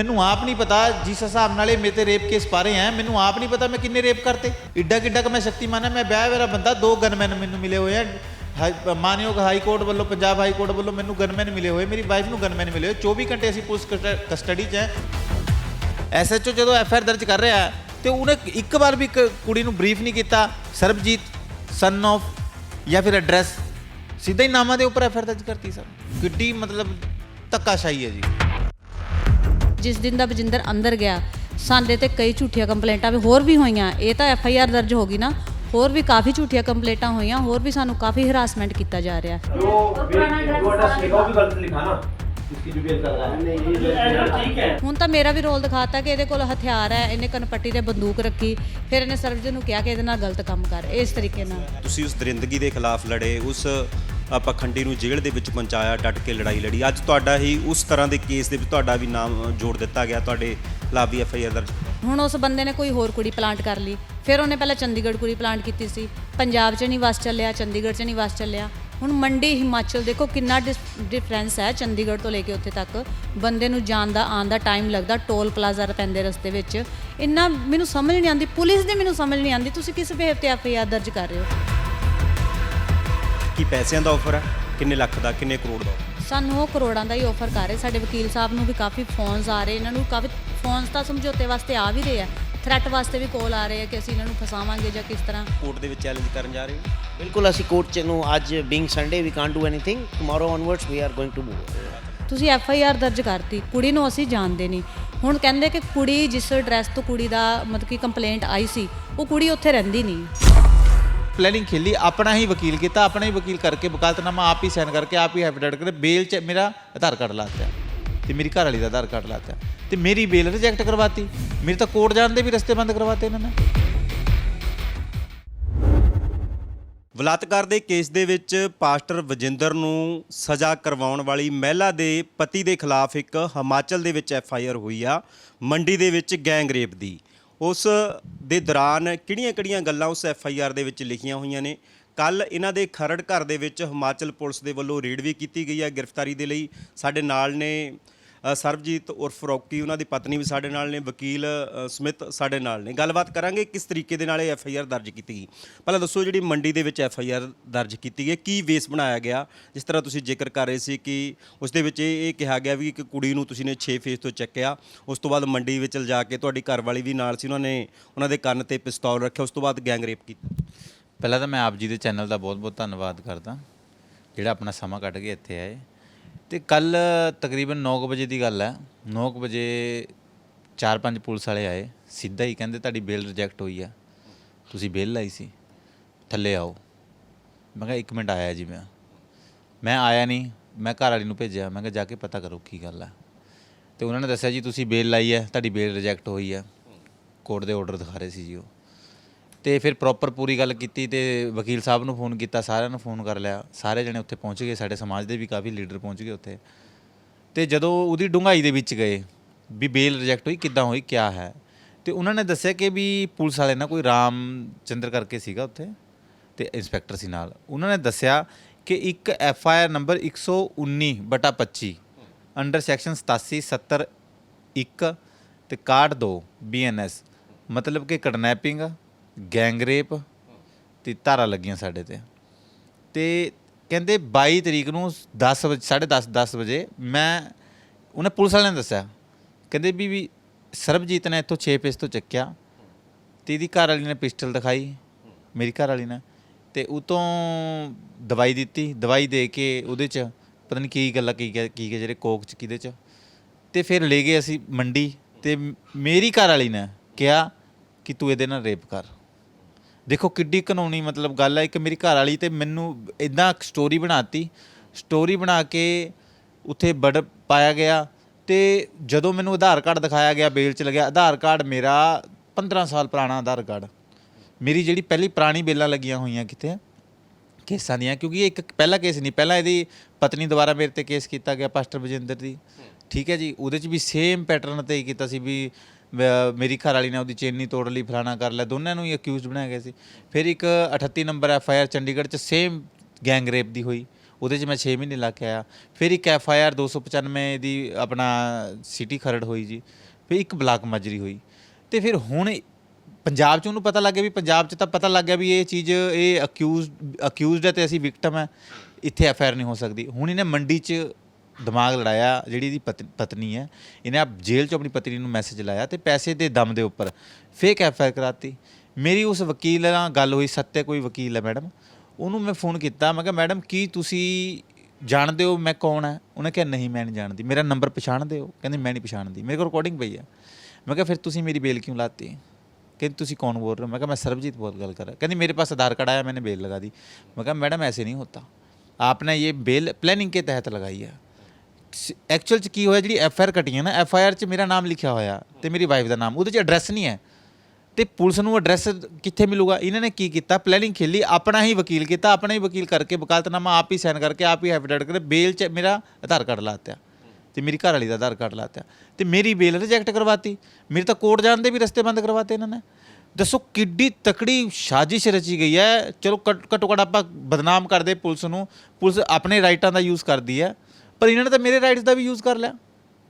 ਮੈਨੂੰ ਆਪ ਨਹੀਂ ਪਤਾ ਜਿਸ ਹਿਸਾਬ ਨਾਲ ਇਹ ਮੇਰੇ ਤੇ ਰੇਪ ਕੇਸ ਪਾ ਰਹੇ ਆ ਮੈਨੂੰ ਆਪ ਨਹੀਂ ਪਤਾ ਮੈਂ ਕਿੰਨੇ ਰੇਪ ਕਰਤੇ। ਇੱਡਾ ਕਿੱਡਾ ਕਿ ਮੈਂ ਸ਼ਕਤੀਮਾਨ ਆ ਮੈਂ ਵਿਆਹ ਮੇਰਾ ਬੰਦਾ ਦੋ ਗਨਮੈਨ ਮੈਨੂੰ ਮਿਲੇ ਹੋਏ ਆ। ਹਾਈ- ਮਾਨਯੋਗ ਹਾਈ ਕੋਰਟ ਵੱਲੋਂ ਪੰਜਾਬ ਹਾਈ ਕੋਰਟ ਵੱਲੋਂ ਮੈਨੂੰ ਗਨਮੈਨ ਮਿਲੇ ਹੋਏ ਮੇਰੀ ਵਾਈਫ ਨੂੰ ਗਨਮੈਨ ਮਿਲੇ ਹੋਏ। 24 ਘੰਟੇ ਅਸੀਂ ਪੁਲਿਸ ਕਸਟ- ਕਸਟਡੀ 'ਚ ਹੈ ਐਸਐਚਓ ਜਦੋਂ ਐਫਆਈਆਰ ਦਰਜ ਕਰ ਰਿਹਾ ਹੈ, ਤੇ ਉਹਨੇ ਇੱਕ ਵਾਰ ਵੀ ਇੱਕ ਕੁੜੀ ਨੂੰ ਬਰੀਫ ਨਹੀਂ ਕੀਤਾ। ਸਰਬਜੀਤ ਸਨ of ਜਾਂ ਫਿਰ ਐਡਰੈਸ ਸਿੱਧਾ ਹੀ ਨਾਮਾਂ ਦੇ ਉੱਪਰ ਐਫਆਈਆਰ ਦਰਜ ਕਰਤੀ ਸਰ। ਕਿੱਡੀ ਮਤਲਬ ਧੱਕਾਸ਼ਾਹੀ ਹੈ ਜੀ। ਜਿਸ ਦਿਨ ਦਾ ਬਜਿੰਦਰ ਅੰਦਰ ਗਿਆ ਸਾਡੇ ਤੇ ਕਈ ਝੂਠੀਆਂ ਕੰਪਲੇਂਟਾਂ ਵੀ ਹੋਰ ਵੀ ਹੋਈਆਂ ਇਹ ਤਾਂ ਐਫ ਆਈ ਆਰ ਦਰਜ ਹੋ ਗਈ ਨਾ ਹੋਰ ਵੀ ਕਾਫੀ ਝੂਠੀਆਂ ਕੰਪਲੇਂਟਾਂ ਹੋਈਆਂ ਹੋਰ ਵੀ ਸਾਨੂੰ ਕਾਫੀ ਹਰਾਸਮੈਂਟ ਕੀਤਾ ਜਾ ਰਿਹਾ जो जो एड्रेस लिखा वो भी गलत लिखा ना इसकी जो बेल कर रहा है नहीं ये ठीक है ਹੁਣ ਤਾਂ ਮੇਰਾ ਵੀ ਰੋਲ ਦਿਖਾਤਾ ਕਿ ਇਹਦੇ ਕੋਲ ਹਥਿਆਰ ਹੈ ਇਹਨੇ ਕਨਪੱਟੀ ਤੇ ਬੰਦੂਕ ਰੱਖੀ ਫਿਰ ਇਹਨੇ ਸਰਬਜੀਤ ਨੂੰ ਕਿਹਾ ਕਿ ਇਹਦੇ ਨਾਲ ਗਲਤ ਕੰਮ ਕਰ ਇਸ ਤਰੀਕੇ ਨਾਲ ਤੁਸੀਂ ਉਸ ਦਰਿੰਦਗੀ ਦੇ ਖਿਲਾਫ ਲੜੇ ਉਸ ਅ, ਪਖੰਡੀ ਨੂੰ ਜੇਲ੍ਹ ਦੇ ਵਿੱਚ ਪਹੁੰਚਾਇਆ, ਡਟ ਕੇ ਲੜਾਈ ਲੜੀ। ਅੱਜ ਤੁਹਾਡਾ ਹੀ ਉਸ ਤਰ੍ਹਾਂ ਦੇ ਕੇਸ ਦੇ ਵਿੱਚ ਤੁਹਾਡਾ ਵੀ ਨਾਮ ਜੋੜ ਦਿੱਤਾ ਗਿਆ, ਤੁਹਾਡੇ ਖਿਲਾਫ ਵੀ ਐਫ ਆਈ ਆਰ ਦਰਜ। ਹੁਣ ਉਸ ਬੰਦੇ ਨੇ ਕੋਈ ਹੋਰ ਕੁੜੀ ਪਲਾਂਟ ਕਰ ਲਈ। ਫਿਰ ਉਹਨੇ ਪਹਿਲਾਂ ਚੰਡੀਗੜ੍ਹ ਕੁੜੀ ਪਲਾਂਟ ਕੀਤੀ ਸੀ। ਪੰਜਾਬ 'ਚ ਨਹੀਂ ਵਸ ਚੱਲਿਆ, ਚੰਡੀਗੜ੍ਹ 'ਚ ਨਹੀਂ ਵਸ ਚੱਲਿਆ। ਹੁਣ ਮੰਡੀ ਹਿਮਾਚਲ ਦੇਖੋ ਕਿੰਨਾ ਡਿਫਰੈਂਸ ਹੈ ਚੰਡੀਗੜ੍ਹ ਤੋਂ ਲੈ ਕੇ ਉੱਥੇ ਤੱਕ। ਬੰਦੇ ਨੂੰ ਜਾਣ ਦਾ, ਆਉਣ ਦਾ ਟਾਈਮ ਲੱਗਦਾ, ਟੋਲ ਪਲਾਜ਼ਾ ਪੈਂਦੇ ਰਸਤੇ ਵਿੱਚ। ਇੰਨਾ ਮੈਨੂੰ ਸਮਝ ਨਹੀਂ ਆਉਂਦੀ, ਪੁਲਿਸ ਦੀ ਮੈਨੂੰ ਸਮਝ ਨਹੀਂ ਆਉਂਦੀ, ਤੁਸੀਂ ਕਿਸ ਬੇਹਫ ਤੇ ਐਫ ਆਈ ਆਰ ਦਰਜ ਕਰ ਰਹੇ ਹੋ? ਕੀ ਪੈਸਿਆਂ ਦਾ ਆਫਰ ਹੈ ਕਿੰਨੇ ਲੱਖ ਦਾ ਕਿੰਨੇ ਕਰੋੜ ਦਾ? ਸਾਨੂੰ ਉਹ ਕਰੋੜਾਂ ਦਾ ਹੀ ਆਫਰ ਕਰ ਰਹੇ। ਸਾਡੇ ਵਕੀਲ ਸਾਹਿਬ ਨੂੰ ਵੀ ਕਾਫੀ ਫੋਨਸ ਆ ਰਹੇ। ਇਹਨਾਂ ਨੂੰ ਕਾਫੀ ਫੋਨਸ ਤਾਂ ਸਮਝੌਤੇ ਵਾਸਤੇ ਆ ਵੀ ਰਹੇ ਆ। ਥ੍ਰੈਟ ਵਾਸਤੇ ਵੀ ਕਾਲ ਆ ਰਹੇ ਆ ਕਿ ਅਸੀਂ ਇਹਨਾਂ ਨੂੰ ਫਸਾਵਾਂਗੇ ਜਾਂ ਕਿਸ ਤਰ੍ਹਾਂ। ਕੋਰਟ ਦੇ ਵਿੱਚ ਚੈਲੰਜ ਕਰਨ ਜਾ ਰਹੇ ਹੋ? ਬਿਲਕੁਲ ਅਸੀਂ ਕੋਰਟ ਚ ਨੂੰ ਅੱਜ being Sunday we can't do anything tomorrow onwards we are going to move ਤੁਸੀਂ ਐਫ ਆਈ ਆਰ ਦਰਜ ਕਰਤੀ। ਕੁੜੀ ਨੂੰ ਅਸੀਂ ਜਾਣਦੇ ਨਹੀਂ। ਹੁਣ ਕਹਿੰਦੇ ਕਿ ਕੁੜੀ ਜਿਸ ਐਡਰੈਸ ਤੋਂ ਕੁੜੀ ਦਾ ਮਤਲਬ ਕਿ ਕੰਪਲੇਂਟ ਆਈ ਸੀ ਉਹ ਕੁੜੀ ਉੱਥੇ ਰਹਿੰਦੀ ਨਹੀਂ। ਪਲੈਨਿੰਗ ਖੇਲੀ, ਆਪਣਾ ਹੀ ਵਕੀਲ ਕੀਤਾ, ਆਪਣਾ ਹੀ ਵਕੀਲ ਕਰਕੇ ਵਕਾਲਤਨਾਮਾ ਆਪ ਹੀ ਸਾਈਨ ਕਰਕੇ ਆਪ ਹੀ ਐਫੀਡੇਵਿਟ ਕਰਕੇ ਬੇਲ 'ਚ ਮੇਰਾ ਆਧਾਰ ਕਾਰਡ ਲਾਤਾ ਤੇ ਮੇਰੀ ਘਰ ਵਾਲੀ ਦਾ ਆਧਾਰ ਕਾਰਡ ਲਾਤਾ ਤੇ ਮੇਰੀ ਬੇਲ ਰਿਜੈਕਟ ਕਰਵਾਤੀ। ਮੇਰੇ ਤਾਂ ਕੋਰਟ ਜਾਣ ਦੇ ਵੀ ਰਸਤੇ ਬੰਦ ਕਰਵਾਤੇ ਇਹਨਾਂ ਨੇ। ਬਲਾਤਕਾਰ ਦੇ ਕੇਸ ਦੇ ਵਿੱਚ ਪਾਸਟਰ ਵਜਿੰਦਰ ਨੂੰ ਸਜ਼ਾ ਕਰਵਾਉਣ ਵਾਲੀ ਮਹਿਲਾ ਦੇ ਪਤੀ ਦੇ ਖਿਲਾਫ ਇੱਕ ਹਿਮਾਚਲ ਦੇ ਵਿੱਚ ਐਫ ਆਈ ਆਰ ਹੋਈ ਆ, ਮੰਡੀ ਦੇ ਵਿੱਚ ਗੈਂਗ ਰੇਪ ਦੀ। ਉਸ ਦੇ ਦੌਰਾਨ ਕਿਹੜੀਆਂ-ਕਿਹੜੀਆਂ ਗੱਲਾਂ ਉਸ ਐਫ ਆਈ ਆਰ ਦੇ ਵਿੱਚ ਲਿਖੀਆਂ ਹੋਈਆਂ ਨੇ? ਕੱਲ ਇਹਨਾਂ ਦੇ ਖਰੜ ਘਰ ਦੇ ਵਿੱਚ ਹਿਮਾਚਲ ਪੁਲਿਸ ਦੇ ਵੱਲੋਂ ਰੇਡ ਵੀ ਕੀਤੀ ਗਈ ਹੈ ਗ੍ਰਿਫਤਾਰੀ ਦੇ ਲਈ। ਸਾਡੇ ਨਾਲ ਨੇ ਸਰਬਜੀਤ ਉਰਫ ਰੌਕੀ, ਉਹਨਾਂ ਦੀ ਪਤਨੀ ਵੀ ਸਾਡੇ ਨਾਲ ਨੇ, ਵਕੀਲ ਸਮਿਤ ਸਾਡੇ ਨਾਲ ਨੇ। ਗੱਲਬਾਤ ਕਰਾਂਗੇ ਕਿਸ ਤਰੀਕੇ ਦੇ ਨਾਲ ਇਹ ਐਫ ਆਈ ਆਰ ਦਰਜ ਕੀਤੀ ਗਈ। ਪਹਿਲਾਂ ਦੱਸੋ ਜਿਹੜੀ ਮੰਡੀ ਦੇ ਵਿੱਚ ਐਫ ਆਈ ਆਰ ਦਰਜ ਕੀਤੀ ਗਈ ਕੀ ਵੇਸ ਬਣਾਇਆ ਗਿਆ? ਜਿਸ ਤਰ੍ਹਾਂ ਤੁਸੀਂ ਜ਼ਿਕਰ ਕਰ ਰਹੇ ਸੀ ਕਿ ਉਸ ਦੇ ਵਿੱਚ ਇਹ ਇਹ ਕਿਹਾ ਗਿਆ ਵੀ ਇੱਕ ਕੁੜੀ ਨੂੰ ਤੁਸੀਂ ਨੇ 6 ਫੇਸ ਤੋਂ ਚੱਕਿਆ, ਉਸ ਤੋਂ ਬਾਅਦ ਮੰਡੀ ਵਿੱਚ ਲਿਜਾ ਕੇ ਤੁਹਾਡੀ ਘਰਵਾਲੀ ਵੀ ਨਾਲ ਸੀ, ਉਹਨਾਂ ਨੇ, ਉਹਨਾਂ ਦੇ ਕੰਨ ਤੇ ਪਿਸਤੌਲ ਰੱਖਿਆ, ਉਸ ਤੋਂ ਬਾਅਦ ਗੈਂਗ ਰੇਪ ਕੀਤਾ। ਪਹਿਲਾਂ ਤਾਂ ਮੈਂ ਆਪ ਜੀ ਦੇ ਚੈਨਲ ਦਾ ਬਹੁਤ-ਬਹੁਤ ਧੰਨਵਾਦ ਕਰਦਾ, ਜਿਹੜਾ ਆਪਣਾ ਸਮਾਂ ਕੱਢ ਕੇ ਇੱਥੇ ਆਏ। ਤੇ ਕੱਲ ਤਕਰੀਬਨ 9 ਵਜੇ ਦੀ ਗੱਲ ਹੈ। 9 ਵਜੇ ਚਾਰ ਪੰਜ ਪੁਲਿਸ ਵਾਲੇ ਆਏ। ਸਿੱਧਾ ਹੀ ਕਹਿੰਦੇ, ਤੁਹਾਡੀ ਬੇਲ ਰਿਜੈਕਟ ਹੋਈ ਆ। ਤੁਸੀਂ ਬੇਲ ਲਾਈ ਸੀ। ਥੱਲੇ ਆਓ। ਮੈਂ ਕਿਹਾ 1 ਮਿੰਟ ਆਇਆ ਜੀ ਮੈਂ। ਮੈਂ ਆਇਆ ਨਹੀਂ। ਮੈਂ ਘਰ ਵਾਲੀ ਨੂੰ ਭੇਜਿਆ। ਮੈਂ ਕਿਹਾ, ਜਾ ਕੇ ਪਤਾ ਕਰੋ ਕੀ ਗੱਲ ਹੈ ਤੇ ਉਹਨਾਂ ਨੇ ਦੱਸਿਆ, ਜੀ, ਤੁਸੀਂ ਬੇਲ ਲਾਈ ਹੈ ਤੁਹਾਡੀ ਬੇਲ ਰਿਜੈਕਟ ਹੋਈ ਹੈ ਕੋਰਟ ਦੇ ਆਰਡਰ ਦਿਖਾ ਰਹੇ ਸੀ ਜੀ ਉਹ। ਤੇ ਫਿਰ ਪ੍ਰੋਪਰ ਪੂਰੀ ਗੱਲ ਕੀਤੀ ਤੇ ਵਕੀਲ ਸਾਹਿਬ ਨੂੰ ਫੋਨ ਕੀਤਾ, ਸਾਰਿਆਂ ਨੂੰ ਫੋਨ ਕਰ ਲਿਆ। ਸਾਰੇ ਜਣੇ ਉੱਥੇ ਪਹੁੰਚ ਗਏ, ਸਾਡੇ ਸਮਾਜ ਦੇ ਵੀ ਕਾਫੀ ਲੀਡਰ ਪਹੁੰਚ ਗਏ ਉੱਥੇ। ਤੇ ਜਦੋਂ ਉਹਦੀ ਡੂੰਘਾਈ ਦੇ ਵਿੱਚ ਗਏ ਵੀ ਬੇਲ ਰਿਜੈਕਟ ਹੋਈ, ਕਿੱਦਾਂ ਹੋਈ, ਕਿਆ ਹੈ, ਤੇ ਉਹਨਾਂ ਨੇ ਦੱਸਿਆ ਕਿ ਵੀ ਪੁਲਿਸ ਵਾਲੇ ਨਾ ਕੋਈ ਰਾਮ ਚੰਦਰ ਕਰਕੇ ਸੀਗਾ ਉੱਥੇ, ਤੇ ਇੰਸਪੈਕਟਰ ਸੀ ਨਾਲ। ਉਹਨਾਂ ਨੇ ਦੱਸਿਆ ਕਿ ਇੱਕ ਐਫ ਆਈ ਆਰ ਨੰਬਰ 119 ਬਟਾ 25 ਅੰਡਰ ਸੈਕਸ਼ਨ 87 70 1 ਤੇ 62 ਬੀਐਨਐਸ ਮਤਲਬ ਕਿ ਕਿਡਨੈਪਿੰਗ ਗੈਂਗ ਰੇਪ ਤੇ ਧਾਰਾ ਲੱਗੀਆਂ ਸਾਡੇ ਤੇ। ਤੇ ਕਹਿੰਦੇ 22 ਤਰੀਕ ਨੂੰ 10 ਵਜੇ 10:30 10 ਵਜੇ ਮੈਂ, ਉਹਨੇ ਪੁਲਿਸ ਵਾਲਿਆਂ ਨੇ ਦੱਸਿਆ, ਕਹਿੰਦੇ ਵੀ ਵੀ ਸਰਬਜੀਤ ਨੇ ਇੱਥੋਂ 6 ਪੇਸ ਤੋਂ ਚੱਕਿਆ, ਤੇ ਇਹਦੀ ਘਰ ਵਾਲੀ ਨੇ ਪਿਸਟਲ ਦਿਖਾਈ, ਮੇਰੀ ਘਰ ਵਾਲੀ ਨੇ, ਤੇ ਉਹ ਤੋਂ ਦਵਾਈ ਦਿੱਤੀ, ਦਵਾਈ ਦੇ ਕੇ ਉਹਦੇ ਚ, ਪਤਾ ਨਹੀਂ ਕੀ ਗੱਲਾਂ, ਕੀ ਕੀ ਕੀ ਜਿਹੜੇ ਕੋਕ ਚ, ਕਿਹਦੇ ਚ, ਤੇ ਫਿਰ ਲੈ ਗਏ ਅਸੀਂ ਮੰਡੀ, ਤੇ ਮ- ਮੇਰੀ ਘਰ ਵਾਲੀ ਨੇ ਕਿਹਾ ਕਿ ਤੂੰ ਇਹਦੇ ਨਾਲ ਰੇਪ ਕਰ। ਦੇਖੋ ਕਿੱਡੀ ਕਾਨੂੰਨੀ ਮਤਲਬ ਗੱਲ ਹੈ ਇੱਕ ਮੇਰੀ ਘਰ ਵਾਲੀ ਤੇ ਮੈਨੂੰ ਇਦਾਂ ਸਟੋਰੀ ਬਣਾਤੀ। ਸਟੋਰੀ ਬਣਾ ਕੇ ਉੱਥੇ ਬੜ ਪਾਇਆ ਗਿਆ ਤੇ ਜਦੋਂ ਮੈਨੂੰ ਆਧਾਰ ਕਾਰਡ ਦਿਖਾਇਆ ਗਿਆ ਬੇਲ ਚ ਲੱਗਿਆ ਆਧਾਰ ਕਾਰਡ ਮੇਰਾ 15 ਸਾਲ ਪੁਰਾਣਾ ਆਧਾਰ ਕਾਰਡ। ਮੇਰੀ ਜਿਹੜੀ ਪਹਿਲੀ ਪੁਰਾਣੀ ਬੇਲਾਂ ਲੱਗੀਆਂ ਹੋਈਆਂ ਕਿਤੇ ਕੇਸਾਂ ਦੀਆਂ ਕਿਉਂਕਿ ਇਹ ਇੱਕ ਪਹਿਲਾ ਕੇਸ ਨਹੀਂ ਪਹਿਲਾਂ ਇਹਦੀ ਪਤਨੀ ਦੁਆਰਾ ਮੇਰੇ ਤੇ ਕੇਸ ਕੀਤਾ ਗਿਆ ਪਾਸਟਰ ਬਜਿੰਦਰ ਦੀ। ਠੀਕ ਹੈ ਜੀ ਉਹਦੇ ਚ ਵੀ ਸੇਮ ਪੈਟਰਨ ਤੇ ਹੀ ਕੀਤਾ ਸੀ ਵੀ ਵ- ਮੇਰੀ ਘਰ ਵਾਲੀ ਨੇ ਉਹਦੀ ਚੇਨੀ ਤੋੜ ਲਈ, ਫਲਾਣਾ ਕਰ ਲਿਆ, ਦੋਨਾਂ ਨੂੰ ਹੀ ਅਕਿਊਜ਼ਡ ਬਣਾਇਆ ਗਿਆ ਸੀ। ਫਿਰ ਇੱਕ 38 ਨੰਬਰ ਐਫ ਆਈ ਆਰ ਚੰਡੀਗੜ੍ਹ ਚ ਸੇਮ ਗੈਂਗ ਰੇਪ ਦੀ ਹੋਈ, ਉਹਦੇ 'ਚ ਮੈਂ 6 ਮਹੀਨੇ ਲਾ ਕੇ ਆਇਆ। ਫਿਰ ਇੱਕ ਐਫ ਆਈ ਆਰ 295 ਦੀ ਆਪਣਾ ਸਿਟੀ ਖਰੜ ਹੋਈ ਜੀ, ਫਿਰ ਇੱਕ ਬਲਾਕ ਮਾਜਰੀ ਹੋਈ। ਤੇ ਫਿਰ ਹੁਣ ਪੰਜਾਬ 'ਚ ਉਹਨੂੰ ਪਤਾ ਲੱਗ ਗਿਆ ਵੀ ਪੰਜਾਬ 'ਚ ਤਾਂ ਪਤਾ ਲੱਗ ਗਿਆ ਵੀ ਇਹ ਚੀਜ਼, ਇਹ ਅਕਿਊਜ਼ਡ ਅਕਿਊਜ਼ਡ ਹੈ ਤੇ ਅਸੀਂ ਵਿਕਟਮ ਹੈ, ਇੱਥੇ ਐਫ ਆਈ ਆਰ ਨਹੀਂ ਹੋ ਸਕਦੀ। ਹੁਣ ਇਹਨੇ ਮੰਡੀ 'ਚ ਦਿਮਾਗ ਲੜਾਇਆ ਜਿਹੜੀ ਇਹਦੀ ਪਤ- ਪਤਨੀ ਹੈ ਇਹਨੇ ਆਪ ਜੇਲ੍ਹ 'ਚੋਂ ਆਪਣੀ ਪਤਨੀ ਨੂੰ ਮੈਸੇਜ ਲਾਇਆ ਤੇ ਪੈਸੇ ਦੇ ਦਮ ਦੇ ਉੱਪਰ ਫੇਕ ਐਫ ਆਈ ਆਰ ਕਰਾਤੀ ਮੇਰੀ ਉਸ ਵਕੀਲ ਨਾਲ ਗੱਲ ਹੋਈ ਸੱਤੇ ਕੋਈ ਵਕੀਲ ਹੈ ਮੈਡਮ ਉਹਨੂੰ ਮੈਂ ਫੋਨ ਕੀਤਾ ਮੈਂ ਕਿਹਾ ਮੈਡਮ ਕੀ ਤੁਸੀਂ ਜਾਣਦੇ ਹੋ ਮੈਂ ਕੌਣ ਹੈ ਉਹਨੇ ਕਿਹਾ ਨਹੀਂ ਮੈਂ ਨਹੀਂ ਜਾਣਦੀ ਮੇਰਾ ਨੰਬਰ ਪਛਾਣਦੇ ਹੋ ਕਹਿੰਦੇ ਮੈਂ ਨਹੀਂ ਪਛਾਣਦੀ ਮੇਰੇ ਕੋਲ ਰਿਕਾਰਡਿੰਗ ਪਈ ਹੈ ਮੈਂ ਕਿਹਾ ਫਿਰ ਤੁਸੀਂ ਮੇਰੀ ਬੇਲ ਕਿਉਂ ਲਾਤੀ ਕਹਿੰਦੀ ਤੁਸੀਂ ਕੌਣ ਬੋਲ ਰਹੇ ਹੋ ਮੈਂ ਕਿਹਾ ਮੈਂ ਸਰਬਜੀਤ ਬਹੁਤ ਗੱਲ ਕਰ रहा कहती मेरे पास आधार कार्ड आया मैंने बेल लगा दी मैं कहा मैडम ऐसे नहीं होता आपने ये बेल प्लानिंग के तहत लगाई है ਐਕਚੁਅਲ ਚ ਕੀ ਹੋਇਆ, ਜਿਹੜੀ ਐਫ ਆਈ ਆਰ ਕਟੀ ਹੈ ਨਾ ਐਫ ਆਈ ਆਰ ਚ ਮੇਰਾ ਨਾਮ ਲਿਖਿਆ ਹੋਇਆ ਤੇ ਮੇਰੀ ਵਾਈਫ ਦਾ ਨਾਮ, ਉਹਦੇ ਚ ਐਡਰੈਸ ਨਹੀਂ ਹੈ। ਤੇ ਪੁਲਿਸ ਨੂੰ ਐਡਰੈਸ ਕਿੱਥੇ ਮਿਲੂਗਾ? ਇਹਨਾਂ ਨੇ ਕੀ ਕੀਤਾ? ਪਲੈਨਿੰਗ ਖੇਲੀ, ਆਪਣਾ ਹੀ ਵਕੀਲ ਕੀਤਾ, ਆਪਣਾ ਹੀ ਵਕੀਲ ਕਰਕੇ ਵਕਾਲਤਨਾਮਾ ਆਪ ਹੀ ਸਾਈਨ ਕਰਕੇ ਆਪ ਹੀ ਐਫੀਡੇਵਿਟ ਕਰਕੇ ਬੇਲ ਚ ਮੇਰਾ ਆਧਾਰ ਕਾਰਡ ਲਾਤਿਆ ਤੇ ਮੇਰੀ ਘਰ ਵਾਲੀ ਦਾ ਆਧਾਰ ਕਾਰਡ ਲਾਤਿਆ ਤੇ ਮੇਰੀ ਬੇਲ ਰਿਜੈਕਟ ਕਰਵਾਤੀ। ਮੇਰੀ ਤਾਂ ਕੋਰਟ ਜਾਣ ਦੇ ਵੀ ਰਸਤੇ ਬੰਦ ਕਰਵਾਤੇ ਇਹਨਾਂ ਨੇ। ਦੱਸੋ ਕਿੱਡੀ ਤਕੜੀ ਸਾਜ਼ਿਸ਼ ਰਚੀ ਗਈ ਹੈ। ਚਲੋ ਘੱਟ- ਘੱਟੋ ਘੱਟ ਆਪਾਂ ਬਦਨਾਮ ਕਰਦੇ ਪੁਲਿਸ ਨੂੰ। ਪੁਲਿਸ ਆਪਣੇ ਰਾਈਟਾਂ ਦਾ ਯੂਜ਼ ਕਰਦੀ ਹੈ। ਪਰ ਇਹਨਾਂ ਨੇ ਤਾਂ ਮੇਰੇ ਰਾਈਟਸ ਦਾ ਵੀ ਯੂਜ਼ ਕਰ ਲਿਆ।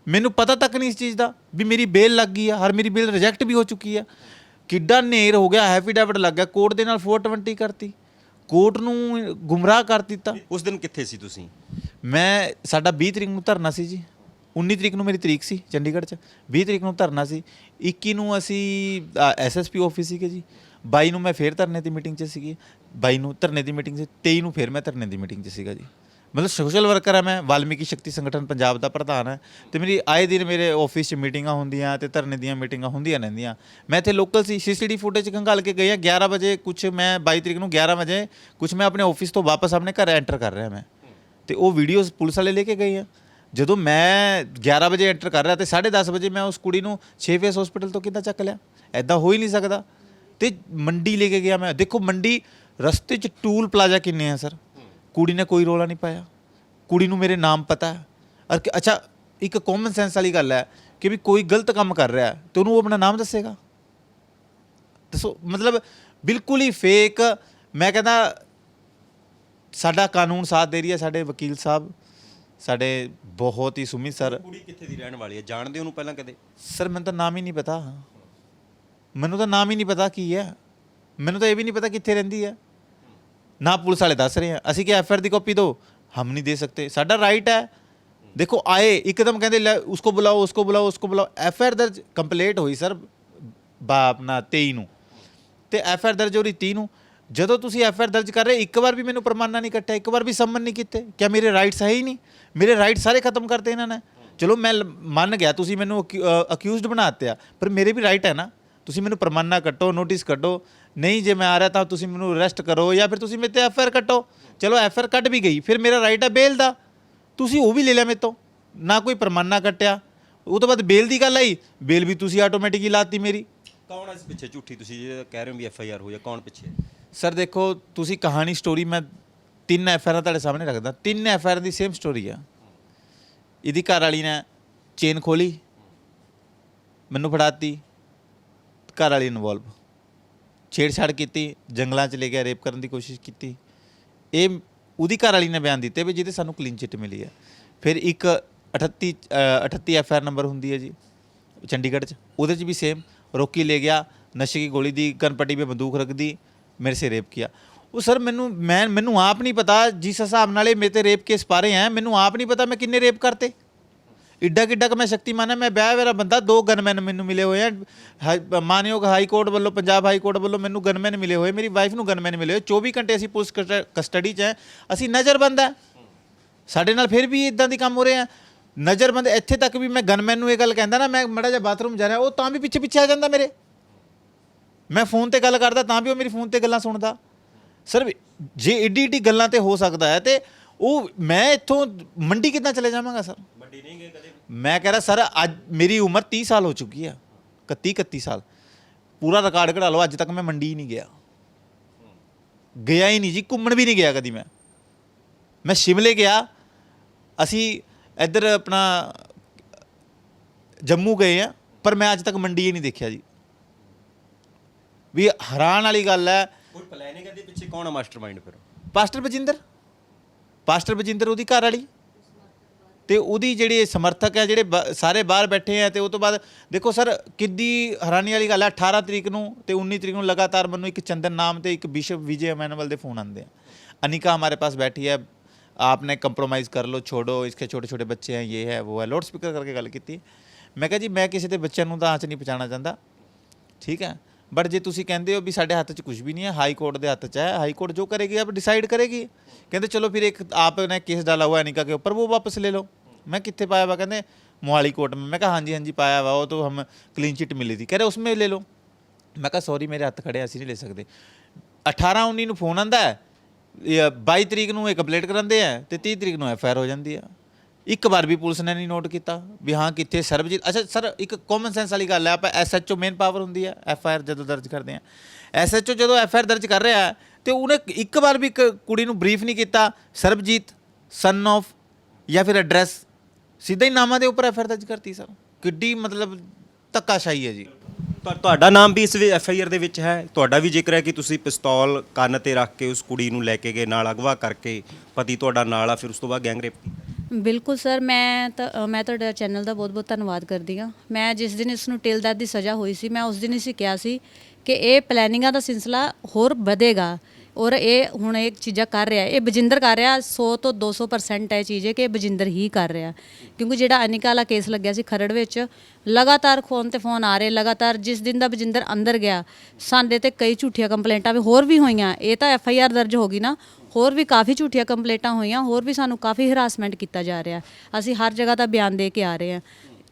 ਮੈਨੂੰ ਪਤਾ ਤੱਕ ਨਹੀਂ ਇਸ ਚੀਜ਼ ਦਾ ਵੀ ਮੇਰੀ ਬੇਲ ਲੱਗ ਗਈ ਆ ਹਰ ਮੇਰੀ ਬੇਲ ਰਿਜੈਕਟ ਵੀ ਹੋ ਚੁੱਕੀ ਆ। ਕਿੱਡਾ ਨੇਰ ਹੋ ਗਿਆ ਐਫੀਡੇਵਿਟ ਲੱਗ ਗਿਆ ਕੋਰਟ ਦੇ ਨਾਲ 420 ਕਰਤੀ। ਕੋਰਟ ਨੂੰ ਗੁੰਮਰਾਹ ਕਰ ਦਿੱਤਾ। ਉਸ ਦਿਨ ਕਿੱਥੇ ਸੀ ਤੁਸੀਂ? ਮੈਂ ਸਾਡਾ 20 ਤਰੀਕ ਨੂੰ ਧਰਨਾ ਸੀ ਜੀ। 19 ਤਰੀਕ ਨੂੰ ਮੇਰੀ ਤਰੀਕ ਸੀ ਚੰਡੀਗੜ੍ਹ 'ਚ। 20 ਤਰੀਕ ਨੂੰ ਧਰਨਾ ਸੀ। 21 ਨੂੰ ਅਸੀਂ ਐਸਐਸਪੀ ਆਫਿਸ ਸੀਗੇ ਜੀ। 22 ਨੂੰ ਮੈਂ ਫੇਰ ਧਰਨੇ ਦੀ ਮੀਟਿੰਗ 'ਚ ਸੀਗੀ। 22 ਨੂੰ ਧਰਨੇ ਦੀ ਮੀਟਿੰਗ 'ਚ 23 ਨੂੰ ਫੇਰ ਮੈਂ ਧਰਨੇ ਦੀ ਮੀਟਿੰਗ 'ਚ ਸੀਗਾ ਜੀ। ਮਤਲਬ ਸੋਸ਼ਲ ਵਰਕਰ ਹੈ ਮੈਂ, ਵਾਲਮੀਕੀ ਸ਼ਕਤੀ ਸੰਗਠਨ ਪੰਜਾਬ ਦਾ ਪ੍ਰਧਾਨ ਹਾਂ ਤੇ ਮੇਰੀ ਆਏ ਦਿਨ ਮੇਰੇ ਆਫਿਸ 'ਚ ਮੀਟਿੰਗਾਂ ਹੁੰਦੀਆਂ ਤੇ ਧਰਨੇ ਦੀਆਂ ਮੀਟਿੰਗਾਂ ਹੁੰਦੀਆਂ ਰਹਿੰਦੀਆਂ। ਮੈਂ ਇੱਥੇ ਲੋਕਲ ਸੀ ਸੀਸੀਟੀ ਫੁਟੇਜ ਕੰਗਾਲ ਕੇ ਗਈ ਹਾਂ 11 ਵਜੇ ਕੁਝ ਮੈਂ 22 ਤਰੀਕ ਨੂੰ 11 ਵਜੇ ਕੁਝ ਮੈਂ ਆਪਣੇ ਆਫਿਸ ਤੋਂ ਵਾਪਸ ਆਪਣੇ ਘਰ ਐਂਟਰ ਕਰ ਰਿਹਾ ਮੈਂ। ਤੇ ਉਹ ਵੀਡੀਓਜ਼ ਪੁਲਿਸ ਵਾਲੇ ਲੈ ਕੇ ਗਏ ਆ। ਜਦੋਂ ਮੈਂ 11 ਵਜੇ ਐਂਟਰ ਕਰ ਰਿਹਾ ਤੇ 10:30 ਵਜੇ ਮੈਂ ਉਸ ਕੁੜੀ ਨੂੰ 6 ਫੇਸ ਹਸਪੀਟਲ ਤੋਂ ਕਿੱਦਾਂ ਚੱਕ ਲਿਆ? ਐਦਾਂ ਹੋ ਹੀ ਨਹੀਂ ਸਕਦਾ। ਤੇ ਮੰਡੀ ਲੈ ਕੇ ਗਿਆ ਮੈਂ। ਦੇਖੋ ਮੰਡੀ ਰਸਤੇ 'ਚ ਟੂਲ ਪਲਾਜ਼ਾ ਕਿੰਨੇ ਆ ਸਰ ਕੁੜੀ ਨੇ ਕੋਈ ਰੋਲਾ ਨਹੀਂ ਪਾਇਆ। ਕੁੜੀ ਨੂੰ ਮੇਰੇ ਨਾਮ ਪਤਾ ਹੈ। ਔਰ ਕਿ- ਅੱਛਾ ਇੱਕ ਕਾਮਨ ਸੈਂਸ ਵਾਲੀ ਗੱਲ ਹੈ ਕਿ ਵੀ ਕੋਈ ਗਲਤ ਕੰਮ ਕਰ ਰਿਹਾ ਹੈ ਤੇ ਉਹਨੂੰ ਉਹ ਆਪਣਾ ਨਾਮ ਦੱਸੇਗਾ। ਦੱਸੋ ਮਤਲਬ ਬਿਲਕੁਲ ਹੀ ਫੇਕ ਮੈਂ ਕਹਿੰਦਾ ਸਾਡਾ ਕਾਨੂੰਨ ਸਾਥ ਦੇ ਰਹੀ ਹੈ ਸਾਡੇ ਵਕੀਲ ਸਾਹਿਬ ਸਾਡੇ ਬਹੁਤ ਹੀ ਸੁਮੀ ਸਰ। ਕੁੜੀ ਕਿੱਥੇ ਦੀ ਰਹਿਣ ਵਾਲੀ ਹੈ? ਜਾਣਦੇ ਉਹਨੂੰ ਪਹਿਲਾਂ ਕਦੇ? ਸਰ ਮੈਨੂੰ ਤਾਂ ਨਾਮ ਹੀ ਨਹੀਂ ਪਤਾ। ਮੈਨੂੰ ਤਾਂ ਨਾਮ ਹੀ ਨਹੀਂ ਪਤਾ ਕੀ ਹੈ। ਮੈਨੂੰ ਤਾਂ ਇਹ ਵੀ ਨਹੀਂ ਪਤਾ ਕਿੱਥੇ ਰਹਿੰਦੀ ਹੈ। ਨਾ ਪੁਲਿਸ ਵਾਲੇ ਦੱਸ ਰਹੇ ਆ। ਅਸੀਂ ਕਿ ਐਫਆਰ ਦੀ ਕਾਪੀ ਦਿਓ ਹਮ ਨਹੀਂ ਦੇ ਸਕਤੇ ਸਾਡਾ ਰਾਈਟ ਹੈ। ਦੇਖੋ, ਆਏ, ਇੱਕਦਮ ਕਹਿੰਦੇ, ਲੈ, ਉਸਕੋ ਬੁਲਾਓ ਉਸਕੋ ਬੁਲਾਓ ਉਸਕੋ ਬੁਲਾਓ। ਐਫਆਰ ਦਰਜ ਕੰਪਲੀਟ ਹੋਈ ਸਰ ਬਾ, ਆਪਣਾ 23 ਨੂੰ। ਤੇ ਐਫਆਰ ਦਰਜ ਹੋ ਰਹੀ 30 ਨੂੰ। ਜਦੋਂ ਤੁਸੀਂ ਐਫਆਰ ਦਰਜ ਕਰ ਰਹੇ, ਇੱਕ ਵਾਰ ਵੀ ਮੈਨੂੰ ਪ੍ਰਮਾਨਾ ਨਹੀਂ ਕੱਟਿਆ, ਇੱਕ ਵਾਰ ਵੀ ਸੰਮਨ ਨਹੀਂ ਕੀਤੇ। ਕਿਆ ਮੇਰੇ ਰਾਈਟਸ ਹੈ ਹੀ ਨਹੀਂ? ਮੇਰੇ ਰਾਈਟ ਸਾਰੇ ਖਤਮ ਕਰਤੇ ਇਹਨਾਂ ਨੇ। ਚਲੋ, ਮੈਂ ਮੰਨ ਗਿਆ, ਤੁਸੀਂ ਮੈਨੂੰ ਅਕਿਊਜ਼ਡ ਬਣਾਤੇ ਆ। ਪਰ ਮੇਰੇ ਵੀ ਰਾਈਟ ਹੈ ਨਾ। ਤੁਸੀਂ ਮੈਨੂੰ ਪ੍ਰਮਾਨਾ ਕੱਟੋ ਨੋਟਿਸ ਕੱਢੋ। ਨਹੀਂ ਜੇ ਮੈਂ ਆ ਰਿਹਾ ਤਾਂ ਤੁਸੀਂ ਮੈਨੂੰ ਅਰੈਸਟ ਕਰੋ ਜਾਂ ਫਿਰ ਤੁਸੀਂ ਮੇਰੇ ਤੇ ਐਫਆਰ ਕੱਟੋ। ਚਲੋ ਐਫਆਰ ਕੱਟ ਵੀ ਗਈ ਫਿਰ ਮੇਰਾ ਰਾਈਟ ਹੈ ਬੇਲ ਦਾ। ਤੁਸੀਂ ਉਹ ਵੀ ਲੈ ਲਿਆ ਮੇਰੇ ਤੋਂ ਨਾ ਕੋਈ ਪਰਮਾਨਾ ਕੱਟਿਆ। ਉਹ ਤੋਂ ਬਾਅਦ ਬੇਲ ਦੀ ਗੱਲ ਆਈ ਬੇਲ ਵੀ ਤੁਸੀਂ ਆਟੋਮੈਟਿਕਲੀ ਲਾਤੀ ਮੇਰੀ। ਕੌਣ ਇਸ ਪਿੱਛੇ ਝੂਠੀ ਤੁਸੀਂ ਜੇ ਕਹਿ ਰਹੇ ਹੋ ਵੀ ਐਫ ਆਈ ਆਰ ਹੈ ਕੌਣ ਪਿੱਛੇ? ਸਰ ਦੇਖੋ ਤੁਸੀਂ ਕਹਾਣੀ ਸਟੋਰੀ ਮੈਂ ਤਿੰਨ ਐਫ ਆਰ ਤੁਹਾਡੇ ਸਾਹਮਣੇ ਰੱਖਦਾ। ਤਿੰਨ ਐਫ ਆਰ ਦੀ ਸੇਮ ਸਟੋਰੀ ਆ। ਇਹਦੀ ਘਰ ਵਾਲੀ ਨੇ ਚੇਨ ਖੋਲੀ ਮੈਨੂੰ ਫੜਾਤੀ ਘਰ ਵਾਲੀ ਇਨਵੋਲਵ ਛੇੜਛਾੜ ਕੀਤੀ ਜੰਗਲਾਂ 'ਚ ਲੈ ਗਿਆ ਰੇਪ ਕਰਨ ਦੀ ਕੋਸ਼ਿਸ਼ ਕੀਤੀ। ਇਹ ਉਹਦੀ ਘਰ ਵਾਲੀ ਨੇ ਬਿਆਨ ਦਿੱਤੇ ਵੀ ਜਿਹਦੇ ਸਾਨੂੰ ਕਲੀਨ ਚਿੱਟ ਮਿਲੀ ਹੈ ਫਿਰ ਇੱਕ 38 ਅ, 38 ਐਫ ਆਰ ਨੰਬਰ ਹੁੰਦੀ ਹੈ ਜੀ ਚੰਡੀਗੜ੍ਹ 'ਚ ਉਹਦੇ 'ਚ ਵੀ ਸੇਮ ਰੋਕੀ ਲੈ ਗਿਆ ਨਸ਼ੇ ਦੀ ਗੋਲੀ ਦੀ ਗਨਪੱਟੀ 'ਤੇ ਬੰਦੂਕ ਰੱਖ ਦੀ ਮੇਰੇ ਸੇ ਰੇਪ किया ਉਹ ਸਰ ਮੈਨੂੰ ਮੈਂ ਮੈਨੂੰ ਆਪ ਨਹੀਂ ਪਤਾ ਜਿਸ ਹਿਸਾਬ ਨਾਲ ਇਹ ਮੇਰੇ ਤੇ ਰੇਪ ਕੇਸ ਪਾ ਰਹੇ ਹੈ ਮੈਨੂੰ ਆਪ ਨਹੀਂ ਪਤਾ ਮੈਂ ਕਿੰਨੇ ਰੇਪ ਕਰਤੇ। ਇੱਡਾ ਕਿੱਡਾ ਕਿ ਮੈਂ ਸ਼ਕਤੀਮਾਨ ਹੈ ਮੈਂ ਵਿਆਹ ਮੇਰਾ ਬੰਦਾ, ਦੋ ਗਨਮੈਨ ਮੈਨੂੰ ਮਿਲੇ ਹੋਏ ਆ। ਮਾਨਯੋਗ ਹਾਈ ਕੋਰਟ ਵੱਲੋਂ, ਪੰਜਾਬ ਹਾਈ ਕੋਰਟ ਵੱਲੋਂ ਮੈਨੂੰ ਗਨਮੈਨ ਮਿਲੇ ਹੋਏ। ਮੇਰੀ ਵਾਈਫ ਨੂੰ ਗਨਮੈਨ ਮਿਲੇ ਹੋਏ। 24 ਘੰਟੇ ਅਸੀਂ ਪੁਲਿਸ ਕਸਟ- ਕਸਟਡੀ 'ਚ ਹੈ। ਅਸੀਂ ਨਜ਼ਰਬੰਦ ਹੈ ਸਾਡੇ ਨਾਲ ਫਿਰ ਵੀ ਇਦਾਂ ਦੀ ਕੰਮ ਹੋ ਰਹੇ ਆ। ਨਜ਼ਰਬੰਦ, ਇੱਥੇ ਤੱਕ ਵੀ ਮੈਂ ਗਨਮੈਨ ਨੂੰ ਇਹ ਗੱਲ ਕਹਿੰਦਾ ਨਾ, ਮੈਂ ਮੜਾ ਜਿਹਾ ਬਾਥਰੂਮ ਜਾ ਰਿਹਾ, ਉਹ ਤਾਂ ਵੀ ਪਿੱਛੇ ਪਿੱਛੇ ਆ ਜਾਂਦਾ ਮੇਰੇ। ਮੈਂ ਫੋਨ ਤੇ ਗੱਲ ਕਰਦਾ, ਤਾਂ ਵੀ ਉਹ ਮੇਰੀ ਫੋਨ ਤੇ ਗੱਲਾਂ ਸੁਣਦਾ। ਸਰ, ਜੇ ਏਡੀ ਏਡੀ ਗੱਲਾਂ ਤੇ ਹੋ ਸਕਦਾ ਹੈ ਤੇ ਉਹ, ਮੈਂ ਇੱਥੋਂ ਮੰਡੀ ਕਿੱਦਾਂ ਚਲੇ ਜਾਵਾਂਗਾ ਸਰ? ਮੈਂ ਕਹਿ ਰਿਹਾ ਸਰ ਅੱਜ ਮੇਰੀ ਉਮਰ 30 ਸਾਲ ਹੋ ਚੁੱਕੀ ਆ 31 31 ਸਾਲ। ਪੂਰਾ ਰਿਕਾਰਡ ਕਢਾ ਲਓ ਅੱਜ ਤੱਕ ਮੈਂ ਮੰਡੀ ਹੀ ਨਹੀਂ ਗਿਆ। ਗਿਆ ਹੀ ਨਹੀਂ ਜੀ ਘੁੰਮਣ ਵੀ ਨਹੀਂ ਗਿਆ ਕਦੀ ਮੈਂ। ਮੈਂ ਸ਼ਿਮਲੇ ਗਿਆ ਅਸੀਂ ਇੱਧਰ ਆਪਣਾ ਜੰਮੂ ਗਏ ਆ ਪਰ ਮੈਂ ਅੱਜ ਤੱਕ ਮੰਡੀ ਹੀ ਨਹੀਂ ਦੇਖਿਆ ਜੀ। ਵੀ ਹੈਰਾਨ ਵਾਲੀ ਗੱਲ ਹੈ। ਕੋਈ ਪਲੈਨਿੰਗ ਇਹਦੇ ਪਿੱਛੇ ਕੌਣ ਹੈ ਮਾਸਟਰਮਾਈਂਡ ਫਿਰ? ਪਾਸਟਰ ਬਜਿੰਦਰ? ਪਾਸਟਰ ਬਜਿੰਦਰ ਉਹਦੀ ਘਰ ਵਾਲੀ? ਤੇ ਉਹਦੀ ਜਿਹੜੇ ਸਮਰਥਕ ਹੈ ਜਿਹੜੇ ਬ- ਸਾਰੇ ਬਾਹਰ ਬੈਠੇ ਆ, ਤੇ ਉਹ ਤੋਂ ਬਾਅਦ ਦੇਖੋ ਸਰ, ਕਿੱਡੀ ਹੈਰਾਨੀ ਵਾਲੀ ਗੱਲ ਹੈ 18 ਤਰੀਕ ਨੂੰ ਤੇ 19 ਤਰੀਕ ਨੂੰ ਲਗਾਤਾਰ ਮੈਨੂੰ ਇੱਕ ਚੰਦਨ ਨਾਮ ਤੇ ਇੱਕ ਬਿਸ਼ਪ ਵਿਜੇ ਮੈਨਵਲ ਦੇ ਫੋਨ ਆਉਂਦੇ ਆ। ਅਨਿਕਾ हमारे पास बैठी है आपने कंप्रोमाइज़ कर लो छोड़ो इसके ਛੋਟੇ ਛੋਟੇ ਬੱਚੇ हैं ਇਹ ਹੈ ਉਹ ਹੈ। लाउड ਸਪੀਕਰ ਕਰਕੇ ਗੱਲ ਕੀਤੀ। ਮੈਂ ਕਿਹਾ ਜੀ, ਮੈਂ ਕਿਸੇ ਦੇ ਬੱਚਿਆਂ ਨੂੰ ਤਾਂ ਆਂਚ ਨਹੀਂ ਪਛਾਣਾ ਚਾਹੁੰਦਾ। ਠੀਕ ਹੈ? ਬਟ ਜੇ ਤੁਸੀਂ ਕਹਿੰਦੇ ਹੋ ਵੀ ਸਾਡੇ ਹੱਥ 'ਚ ਕੁਝ ਵੀ ਨਹੀਂ ਹੈ ਹਾਈ ਕੋਰਟ ਦੇ ਹੱਥ 'ਚ ਹੈ ਹਾਈ ਕੋਰਟ ਜੋ ਕਰੇਗੀ, ਆਪ ਡਿਸਾਈਡ ਕਰੇਗੀ। ਕਹਿੰਦੇ ਚਲੋ ਫਿਰ ਇੱਕ ਆਪ ਨੇ ਕੇਸ ਡਾਲਾ ਹੋਇਆ ਅਨਿਕਾ ਕੇ ਉੱਪਰ ਉਹ ਵਾਪਸ ਲੈ ਲਓ। मैं कितने पाया हुआ ਕਹਿੰਦੇ मोहाली कोर्ट में मैं कहा हाँ जी हाँ जी पाया हुआ वो तो हम क्लीन चिट मिली थी कह रहे उसमें ले लो ਮੈਂ ਕਿਹਾ ਸੌਰੀ ਮੇਰੇ ਹੱਥ ਖੜੇ ਅਸੀਂ ਨਹੀਂ ਲੈ ਸਕਦੇ 18 19 ਨੂੰ ਫੋਨ ਆਂਦਾ ਹੈ ਇਹ 22 ਤਰੀਕ ਨੂੰ ਇਹ ਕੰਪਲੀਟ ਕਰਾਉਂਦੇ ਆ ਤੇ 30 ਤਰੀਕ ਨੂੰ ਐਫ ਆਰ ਹੋ ਜਾਂਦੀ ਆ ਇੱਕ ਵਾਰ ਵੀ ਪੁਲਿਸ ਨੇ ਨਹੀਂ ਨੋਟ ਕੀਤਾ ਵੀ ਹਾਂ ਕਿੱਥੇ ਸਰਬਜੀਤ ਅੱਛਾ ਸਰ ਇੱਕ ਕਾਮਨ ਸੈਂਸ ਵਾਲੀ ਗੱਲ ਹੈ ਆਪਾਂ S H O main power ਹੁੰਦੀ ਹੈ ਐਫ ਆਈ ਆਰ ਜਦੋਂ ਦਰਜ ਕਰਦੇ ਆ ਐਸ ਐਚ ਓ ਜਦੋਂ ਐਫ ਆਈ ਆਰ ਦਰਜ ਕਰ ਰਿਹਾ ਹੈ, ਤੇ ਉਹਨੇ ਇੱਕ ਵਾਰ ਵੀ ਇੱਕ ਕੁੜੀ ਨੂੰ ਬਰੀਫ ਨਹੀਂ ਕੀਤਾ ਸਰਬਜੀਤ ਸਨ ਆਫ ਜਾਂ ਫਿਰ ਐਡਰੈਸ ਸਿੱਧਾ ਹੀ ਨਾਮਾਂ ਦੇ ਉੱਪਰ ਐਫ ਆਈ ਆਰ ਦਰਜ ਕਰਤੀ ਸਰ। ਕਿੱਡੀ ਮਤਲਬ ਧੱਕਾਸ਼ਾਹੀ ਹੈ ਜੀ। ਤੁਹਾ- ਤੁਹਾਡਾ ਨਾਮ ਵੀ ਇਸ ਐਫ ਆਈ ਆਰ ਦੇ ਵਿੱਚ ਹੈ। ਤੁਹਾਡਾ ਵੀ ਜ਼ਿਕਰ ਹੈ ਕਿ ਤੁਸੀਂ ਪਿਸਤੌਲ ਕੰਨ ਤੇ ਰੱਖ ਕੇ ਉਸ ਕੁੜੀ ਨੂੰ ਲੈ ਕੇ ਗਏ ਨਾਲ ਅਗਵਾ ਕਰਕੇ ਪਤੀ ਤੁਹਾਡਾ ਨਾਲ ਆ ਫਿਰ ਉਸ ਤੋਂ ਬਾਅਦ ਗੈਂਗ ਰੇਪ ਕੀਤਾ। ਬਿਲਕੁਲ ਸਰ ਮੈਂ ਤਾਂ ਅ, ਮੈਂ ਤੁਹਾਡਾ ਚੈਨਲ ਦਾ ਬਹੁਤ ਬਹੁਤ ਧੰਨਵਾਦ ਕਰਦੀ ਹਾਂ। ਮੈਂ ਜਿਸ ਦਿਨ ਇਸ ਨੂੰ ਟਿਲ ਡੈਥ ਦੀ ਸਜ਼ਾ ਹੋਈ ਸੀ ਮੈਂ ਉਸ ਦਿਨ ਹੀ ਸੀ ਕਿਹਾ ਸੀ ਕਿ ਇਹ ਪਲੈਨਿੰਗਾਂ ਦਾ ਸਿਲਸਿਲਾ ਹੋਰ ਵਧੇਗਾ। ਔਰ ਇਹ ਹੁਣ ਇਹ ਚੀਜ਼ਾਂ ਕਰ ਰਿਹਾ ਇਹ ਬਜਿੰਦਰ ਕਰ ਰਿਹਾ 100 ਤੋਂ 200% ਇਹ ਚੀਜ਼ ਹੈ ਕਿ ਇਹ ਬਜਿੰਦਰ ਹੀ ਕਰ ਰਿਹਾ। ਕਿਉਂਕਿ ਜਿਹੜਾ ਅਨਿਕਾ ਵਾਲਾ ਕੇਸ ਲੱਗਿਆ ਸੀ ਖਰੜ ਵਿੱਚ, ਲਗਾਤਾਰ ਫੋਨ ਤੇ ਫੋਨ ਆ ਰਹੇ, ਲਗਾਤਾਰ ਜਿਸ ਦਿਨ ਦਾ ਬਜਿੰਦਰ ਅੰਦਰ ਗਿਆ, ਸਾਡੇ ਤੇ ਕਈ ਝੂਠੀਆਂ ਕੰਪਲੇਂਟਾਂ ਵੀ ਹੋਰ ਵੀ ਹੋਈਆਂ। ਇਹ ਤਾਂ ਐਫ ਆਈ ਆਰ ਦਰਜ ਹੋ ਗਈ ਨਾ, ਹੋਰ ਵੀ ਕਾਫੀ ਝੂਠੀਆਂ ਕੰਪਲੇਂਟਾਂ ਹੋਈਆਂ, ਹੋਰ ਵੀ ਸਾਨੂੰ ਕਾਫੀ ਹਰਾਸਮੈਂਟ ਕੀਤਾ ਜਾ ਰਿਹਾ। ਅਸੀਂ ਹਰ ਜਗ੍ਹਾ ਦਾ ਬਿਆਨ ਦੇ ਕੇ ਆ ਰਹੇ ਹਾਂ।